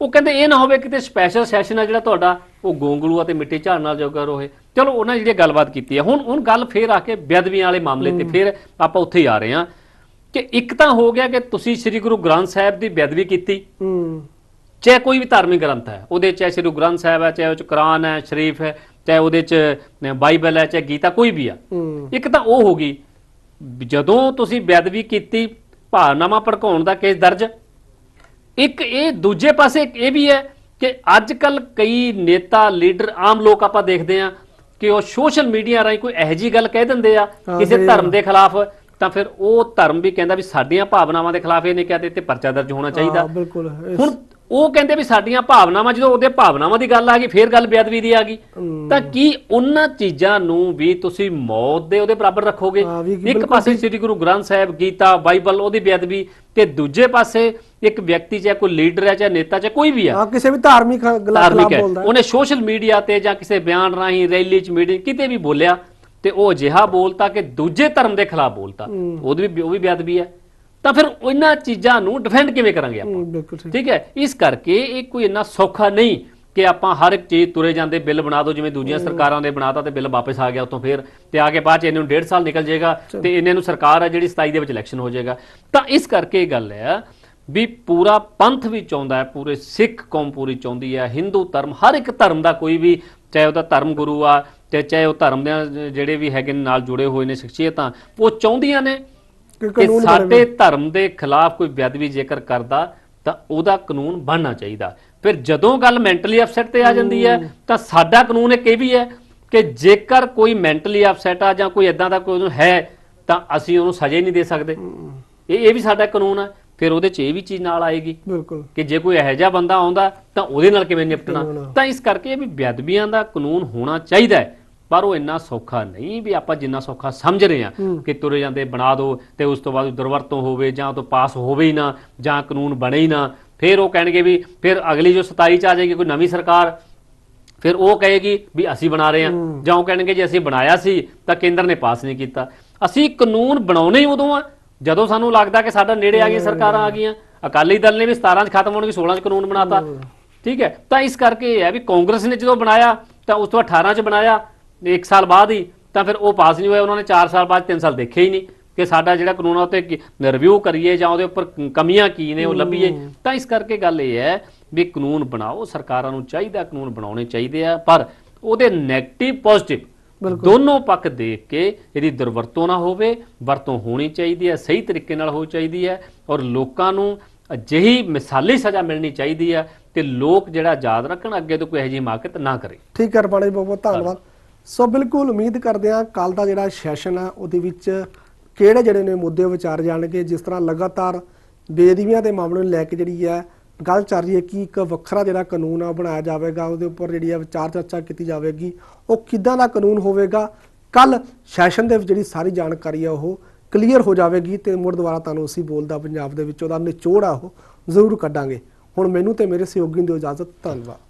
Speaker 2: ਉਹ ਕਹਿੰਦੇ ਇਹ ਨਾ ਹੋਵੇ ਕਿਤੇ ਸਪੈਸ਼ਲ ਸੈਸ਼ਨ ਆ ਜਿਹੜਾ ਤੁਹਾਡਾ ਉਹ ਗੋਂਗਲੂ ਅਤੇ ਮਿੱਟੀ ਝਾੜਨ ਨਾਲ ਜੋਗਾ ਰਹੇ। ਚਲੋ ਉਹਨਾਂ ਜਿਹੜੀ ਗੱਲਬਾਤ ਕੀਤੀ ਹੈ। ਹੁਣ ਹੁਣ ਗੱਲ ਫੇਰ ਆ ਕੇ ਬੇਅਦਬੀਆਂ ਵਾਲੇ ਮਾਮਲੇ ਤੇ ਫੇਰ ਆਪਾਂ ਉੱਥੇ ਹੀ ਆ ਰਹੇ ਹਾਂ। ਕਿ ਇੱਕ ਤਾਂ ਹੋ ਗਿਆ ਕਿ ਤੁਸੀਂ ਸ੍ਰੀ ਗੁਰੂ ਗ੍ਰੰਥ ਸਾਹਿਬ ਦੀ ਬੇਅਦਬੀ ਕੀਤੀ।
Speaker 1: ਹੂੰ।
Speaker 2: ਚਾਹੇ ਕੋਈ ਵੀ ਧਾਰਮਿਕ ਗ੍ਰੰਥ ਹੈ ਉਹਦੇ ਚਾਹੇ ਸ੍ਰੀ ਗੁਰੂ ਗ੍ਰੰਥ ਸਾਹਿਬ ਹੈ ਚਾਹੇ ਉਹ ਚ ਕੁਰਾਨ ਹੈ ਸ਼ਰੀਫ ਹੈ ਚਾਹੇ ਉਹਦੇ ਚ ਬਾਈਬਲ ਹੈ ਚਾਹੇ ਗੀਤਾ ਕੋਈ ਵੀ ਆ ਇੱਕ ਤਾਂ ਉਹ ਹੋ ਗਈ ਜਦੋਂ ਤੁਸੀਂ ਬੇਅਦਬੀ ਕੀਤੀ ਭਾਰਨਾਮਾ ਭੜਕਾਉਣ ਦਾ ਕੇਸ ਦਰਜ। ਇੱਕ ਇਹ ਦੂਜੇ ਪਾਸੇ ਇੱਕ ਇਹ ਵੀ ਹੈ ਕਿ ਅੱਜ ਕੱਲ ਕਈ ਨੇਤਾ ਲੀਡਰ ਆਮ ਲੋਕ ਆਪਾਂ ਦੇਖਦੇ ਆ ਕਿ ਉਹ ਸੋਸ਼ਲ ਮੀਡੀਆ ਰਾਹੀਂ ਕੋਈ ਇਹੋ ਜਿਹੀ ਗੱਲ ਕਹਿ ਦਿੰਦੇ ਆ ਕਿਸੇ ਧਰਮ। ਦੇ ਖਿਲਾਫ ਤਾਂ ਫਿਰ ਉਹ ਧਰਮ ਵੀ ਕਹਿੰਦਾ ਵੀ ਸਾਡੀਆਂ ਭਾਵਨਾਵਾਂ ਦੇ ਖਿਲਾਫ ਇਹ ਨਹੀਂ ਕਹਿੰਦੇ ਤੇ ਪਰਚਾ ਦਰਜ ਹੋਣਾ ਚਾਹੀਦਾ।
Speaker 1: ਬਿਲਕੁਲ।
Speaker 2: ਹੁਣ ਉਹ ਕਹਿੰਦੇ ਵੀ ਸਾਡੀਆਂ ਭਾਵਨਾਵਾਂ ਜਦੋਂ ਉਹਦੇ ਭਾਵਨਾਵਾਂ ਦੀ ਗੱਲ ਆ ਗਈ ਫੇਰ ਗੱਲ ਬੇਅਦਬੀ ਦੀ ਆ ਗਈ। ਤਾਂ ਕੀ ਉਹਨਾਂ ਚੀਜ਼ਾਂ ਨੂੰ ਵੀ ਤੁਸੀਂ ਮੌਤ ਦੇ ਉਹਦੇ ਬਰਾਬਰ ਰੱਖੋਗੇ? ਇੱਕ ਪਾਸੇ ਸ੍ਰੀ ਗੁਰੂ ਗ੍ਰੰਥ ਸਾਹਿਬ ਗੀਤਾ ਬਾਈਬਲ ਉਹਦੀ ਬੇਅਦਬੀ ਤੇ ਦੂਜੇ ਪਾਸੇ ਇੱਕ ਵਿਅਕਤੀ ਚਾਹੇ ਕੋਈ ਲੀਡਰ ਹੈ ਚਾਹੇ ਨੇਤਾ ਚਾਹੇ ਕੋਈ ਵੀ ਆ
Speaker 1: ਹਾਂ ਕਿਸੇ ਵੀ ਧਾਰਮਿਕ ਗੱਲਾਂ
Speaker 2: ਧਾਰਮਿਕ
Speaker 1: ਖਿਲਾਫ
Speaker 2: ਹੈ।
Speaker 1: ਬੋਲਦਾ।
Speaker 2: ਉਹਨੇ ਸੋਸ਼ਲ ਮੀਡੀਆ ਤੇ ਜਾਂ ਕਿਸੇ ਬਿਆਨ ਰਾਹੀਂ ਰੈਲੀ ਚ ਮੀਟਿੰਗ ਕਿਤੇ ਵੀ ਬੋਲਿਆ ਤੇ ਉਹ ਅਜਿਹਾ ਬੋਲਤਾ ਕਿ ਦੂਜੇ ਧਰਮ ਦੇ ਖਿਲਾਫ ਬੋਲਤਾ। ਉਹਦੀ ਵੀ ਉਹ ਵੀ ਬੇਅਦਬੀ ਹੈ। ਤਾਂ ਫਿਰ ਉਹਨਾਂ ਚੀਜ਼ਾਂ ਨੂੰ ਡਿਫੈਂਡ ਕਿਵੇਂ ਕਰਾਂਗੇ ਆਪਾਂ? ਠੀਕ ਹੈ? ਇਸ ਕਰਕੇ ਇਹ ਕੋਈ ਇੰਨਾ ਸੌਖਾ ਨਹੀਂ ਕਿ ਆਪਾਂ ਹਰ ਇੱਕ ਚੀਜ਼ ਤੁਰੇ ਜਾਂਦੇ ਬਿੱਲ ਬਣਾ ਦਿਓ ਜਿਵੇਂ ਦੂਜੀਆਂ ਸਰਕਾਰਾਂ ਦੇ ਬਣਾਤਾ ਤੇ ਬਿੱਲ ਵਾਪਸ ਆ ਗਿਆ ਉਤੋਂ ਫੇਰ ਤੇ ਆ ਕੇ ਬਾਅਦ ਚ ਇਹਨੂੰ ਡੇਢ ਸਾਲ ਨਿਕਲ ਜਾਏਗਾ ਤੇ ਇਹਨੇ ਨੂੰ ਸਰਕਾਰ ਹੈ ਜਿਹੜੀ 27 ਦੇ ਵਿੱਚ ਇਲੈਕਸ਼ਨ ਹੋ ਜਾਏਗਾ। ਤਾਂ ਇਸ ਕਰਕੇ ਇਹ ਗੱਲ ਹੈ ਵੀ ਪੂਰਾ ਪੰਥ ਵੀ ਚਾਹੁੰਦਾ ਹੈ ਪੂਰੇ ਸਿੱਖ ਕੌਮ ਪੂਰੀ ਚਾਹੁੰਦੀ ਹੈ ਹਿੰਦੂ ਧਰਮ ਹਰ ਇੱਕ ਧਰਮ ਦਾ ਕੋਈ ਵੀ ਚਾਹੇ ਉਹਦਾ ਧਰਮ ਗੁਰੂ ਆ ਤੇ ਚਾਹੇ ਉਹ ਧਰਮ ਦੇ ਜਿਹੜੇ ਵੀ ਹੈਗੇ ਨਾਲ ਜੁੜੇ ਹੋਏ ਨੇ ਸ਼ਖਸੀਅਤਾਂ ਉਹ ਚਾਹੁੰਦੀਆਂ ਨੇ
Speaker 1: ਕਿ
Speaker 2: ਸਾਡੇ ਧਰਮ ਦੇ ਖਿਲਾਫ ਕੋਈ ਬੇਅਦਬੀ ਜੇਕਰ ਕਰਦਾ ਤਾਂ ਉਹਦਾ ਕਾਨੂੰਨ ਬਣਨਾ ਚਾਹੀਦਾ। ਫਿਰ ਜਦੋਂ ਗੱਲ ਮੈਂਟਲੀ ਅਪਸੈਟ ਤੇ ਆ ਜਾਂਦੀ ਹੈ ਤਾਂ ਸਾਡਾ ਕਾਨੂੰਨ ਇੱਕ ਇਹ ਵੀ ਹੈ ਕਿ ਜੇਕਰ ਕੋਈ ਮੈਂਟਲੀ ਅਪਸੈਟ ਆ ਜਾਂ ਕੋਈ ਇਦਾਂ ਦਾ ਕੋਈ ਉਹਨੂੰ ਹੈ ਤਾਂ ਅਸੀਂ ਉਹਨੂੰ ਸਜ਼ਾ ਹੀ ਨਹੀਂ ਦੇ ਸਕਦੇ। ਇਹ ਇਹ ਵੀ ਸਾਡਾ ਕਾਨੂੰਨ ਹੈ। ਫਿਰ ਉਹਦੇ 'ਚ ਇਹ ਵੀ ਚੀਜ਼ ਨਾਲ ਆਏਗੀ
Speaker 1: ਬਿਲਕੁਲ।
Speaker 2: ਕਿ ਜੇ ਕੋਈ ਇਹੋ ਜਿਹਾ ਬੰਦਾ ਆਉਂਦਾ ਤਾਂ ਉਹਦੇ ਨਾਲ ਕਿਵੇਂ ਨਿਪਟਣਾ?
Speaker 1: ਨਿਪਟਣਾ।
Speaker 2: ਤਾਂ ਇਸ ਕਰਕੇ ਵੀ ਬੇਅਦਬੀਆਂ ਦਾ ਕਾਨੂੰਨ ਹੋਣਾ ਚਾਹੀਦਾ ਹੈ। ਪਰ ਉਹ ਇੰਨਾ ਸੌਖਾ ਨਹੀਂ ਵੀ ਆਪਾਂ ਜਿੰਨਾ ਸੌਖਾ ਸਮਝ ਰਹੇ ਹਾਂ ਕਿ ਤੁਰੇ ਜਾਂਦੇ ਬਣਾ ਦਿਓ ਤੇ ਉਸ ਤੋਂ ਬਾਅਦ ਦੁਰਵਰਤੋਂ ਹੋਵੇ ਜਾਂ ਉਹ ਤੋਂ ਪਾਸ ਹੋਵੇ ਹੀ ਨਾ ਜਾਂ ਕਾਨੂੰਨ ਬਣੇ ਹੀ ਨਾ ਫਿਰ ਉਹ ਕਹਿਣਗੇ ਵੀ ਫਿਰ ਅਗਲੀ ਜੋ 27 ਚ ਆ ਜਾਏਗੀ ਕੋਈ ਨਵੀਂ ਸਰਕਾਰ ਫਿਰ ਉਹ ਕਹੇਗੀ ਵੀ ਅਸੀਂ ਬਣਾ ਰਹੇ ਹਾਂ। ਜਾਂ ਉਹ ਕਹਿਣਗੇ ਜੇ ਅਸੀਂ ਬਣਾਇਆ ਸੀ ਤਾਂ ਕੇਂਦਰ ਨੇ ਪਾਸ ਨਹੀਂ ਕੀਤਾ। ਅਸੀਂ ਕਾਨੂੰਨ ਬਣਾਉਣੇ ਹੀ ਉਦੋਂ ਆ ਜਦੋਂ ਸਾਨੂੰ ਲੱਗਦਾ ਕਿ ਸਾਡਾ ਨੇੜੇ ਆ ਗਈਆਂ ਸਰਕਾਰਾਂ ਆ ਗਈਆਂ। ਅਕਾਲੀ ਦਲ ਨੇ ਵੀ 17 ਚ ਖਤਮ ਹੋਣਗੇ 16 ਚ ਕਾਨੂੰਨ ਬਣਾਤਾ। ਠੀਕ ਹੈ ਤਾਂ ਇਸ ਕਰਕੇ ਇਹ ਹੈ ਵੀ ਕਾਂਗਰਸ ਨੇ ਜਦੋਂ ਬਣਾਇਆ ਤਾਂ ਉਸ ਤੋਂ 18 ਚ ਬਣਾਇਆ। 1 ਸਾਲ ਬਾਅਦ ਹੀ ਤਾਂ ਫਿਰ ਉਹ ਪਾਸ ਨਹੀਂ ਹੋਇਆ। ਉਹਨਾਂ ਨੇ 4 ਸਾਲ ਬਾਅਦ 3 ਸਾਲ ਦੇਖੇ ਹੀ ਨਹੀਂ ਕਿ ਸਾਡਾ ਜਿਹੜਾ ਕਾਨੂੰਨ ਆ ਉਹ ਤੇ ਰਿਵਿਊ ਕਰੀਏ ਜਾਂ ਉਹਦੇ ਉੱਪਰ ਕਮੀਆਂ ਕੀ ਨੇ ਉਹ ਲੱਭੀਏ। ਤਾਂ ਇਸ ਕਰਕੇ ਗੱਲ ਇਹ ਹੈ ਵੀ ਕਾਨੂੰਨ ਬਣਾਓ ਸਰਕਾਰਾਂ ਨੂੰ ਚਾਹੀਦਾ ਕਾਨੂੰਨ ਬਣਾਉਣੇ ਚਾਹੀਦੇ ਆ ਪਰ ਉਹਦੇ 네ਗੇਟਿਵ ਪੋਜ਼ਿਟਿਵ ਦੋਨੋਂ ਪੱਖ ਦੇਖ ਕੇ ਇਹਦੀ ਦੁਰਵਰਤੋਂ ਨਾ ਹੋਵੇ ਵਰਤੋਂ ਹੋਣੀ ਚਾਹੀਦੀ ਹੈ ਸਹੀ ਤਰੀਕੇ ਨਾਲ ਹੋਣੀ ਚਾਹੀਦੀ ਹੈ ਔਰ ਲੋਕਾਂ ਨੂੰ ਅਜਿਹੀ ਮਿਸਾਲੀ ਸਜ਼ਾ ਮਿਲਣੀ ਚਾਹੀਦੀ ਹੈ ਤੇ ਲੋਕ ਜਿਹੜਾ ਯਾਦ ਰੱਖਣ ਅੱਗੇ ਤੋਂ ਕੋਈ ਇਹੋ ਜਿਹੀ ਹਮਾਕਤ ਨਾ ਕਰੇ।
Speaker 1: ਠੀਕ ਹੈ ਰਪਾਣਾ ਜੀ ਬਹੁਤ ਬਹੁਤ ਧੰਨਵਾਦ। ਸੋ ਬਿਲਕੁਲ ਉਮੀਦ ਕਰਦੇ ਹਾਂ ਕੱਲ ਦਾ ਜਿਹੜਾ ਸੈਸ਼ਨ ਆ ਉਹਦੇ ਵਿੱਚ ਕਿਹੜੇ ਜਿਹੜੇ ਨੇ ਮੁੱਦੇ ਵਿਚਾਰ ਜਾਣਗੇ, ਜਿਸ ਤਰ੍ਹਾਂ ਲਗਾਤਾਰ ਬੇਦਵੀਆਂ ਦੇ ਮਾਮਲੇ ਨੂੰ ਲੈ ਕੇ ਜਿਹੜੀ ਹੈ ਗੱਲ ਚੱਲ ਰਹੀ ਹੈ ਕਿ ਇੱਕ ਵੱਖਰਾ ਜਿਹੜਾ ਕਾਨੂੰਨ ਆ ਉਹ ਬਣਾਇਆ ਜਾਵੇਗਾ, ਉਹਦੇ ਉੱਪਰ ਜਿਹੜੀ ਹੈ ਵਿਚਾਰ ਚਰਚਾ ਕੀਤੀ ਜਾਵੇਗੀ। ਉਹ ਕਿੱਦਾਂ ਦਾ ਕਾਨੂੰਨ ਹੋਵੇਗਾ? ਕੱਲ ਸੈਸ਼ਨ ਦੇ ਵਿੱਚ ਜਿਹੜੀ ਸਾਰੀ ਜਾਣਕਾਰੀ ਆ ਉਹ ਕਲੀਅਰ ਹੋ ਜਾਵੇਗੀ ਤੇ ਮੁੜ ਦੁਬਾਰਾ ਤੁਹਾਨੂੰ ਅਸੀਂ ਬੋਲਦਾ ਪੰਜਾਬ ਦੇ ਵਿੱਚ ਉਹਦਾ ਨਿਚੋੜ ਆ ਉਹ ਜ਼ਰੂਰ ਕੱਢਾਂਗੇ। ਹੁਣ ਮੈਨੂੰ ਤੇ ਮੇਰੇ ਸਹਿਯੋਗੀ ਦੀ ਇਜਾਜ਼ਤ, ਧੰਨਵਾਦ।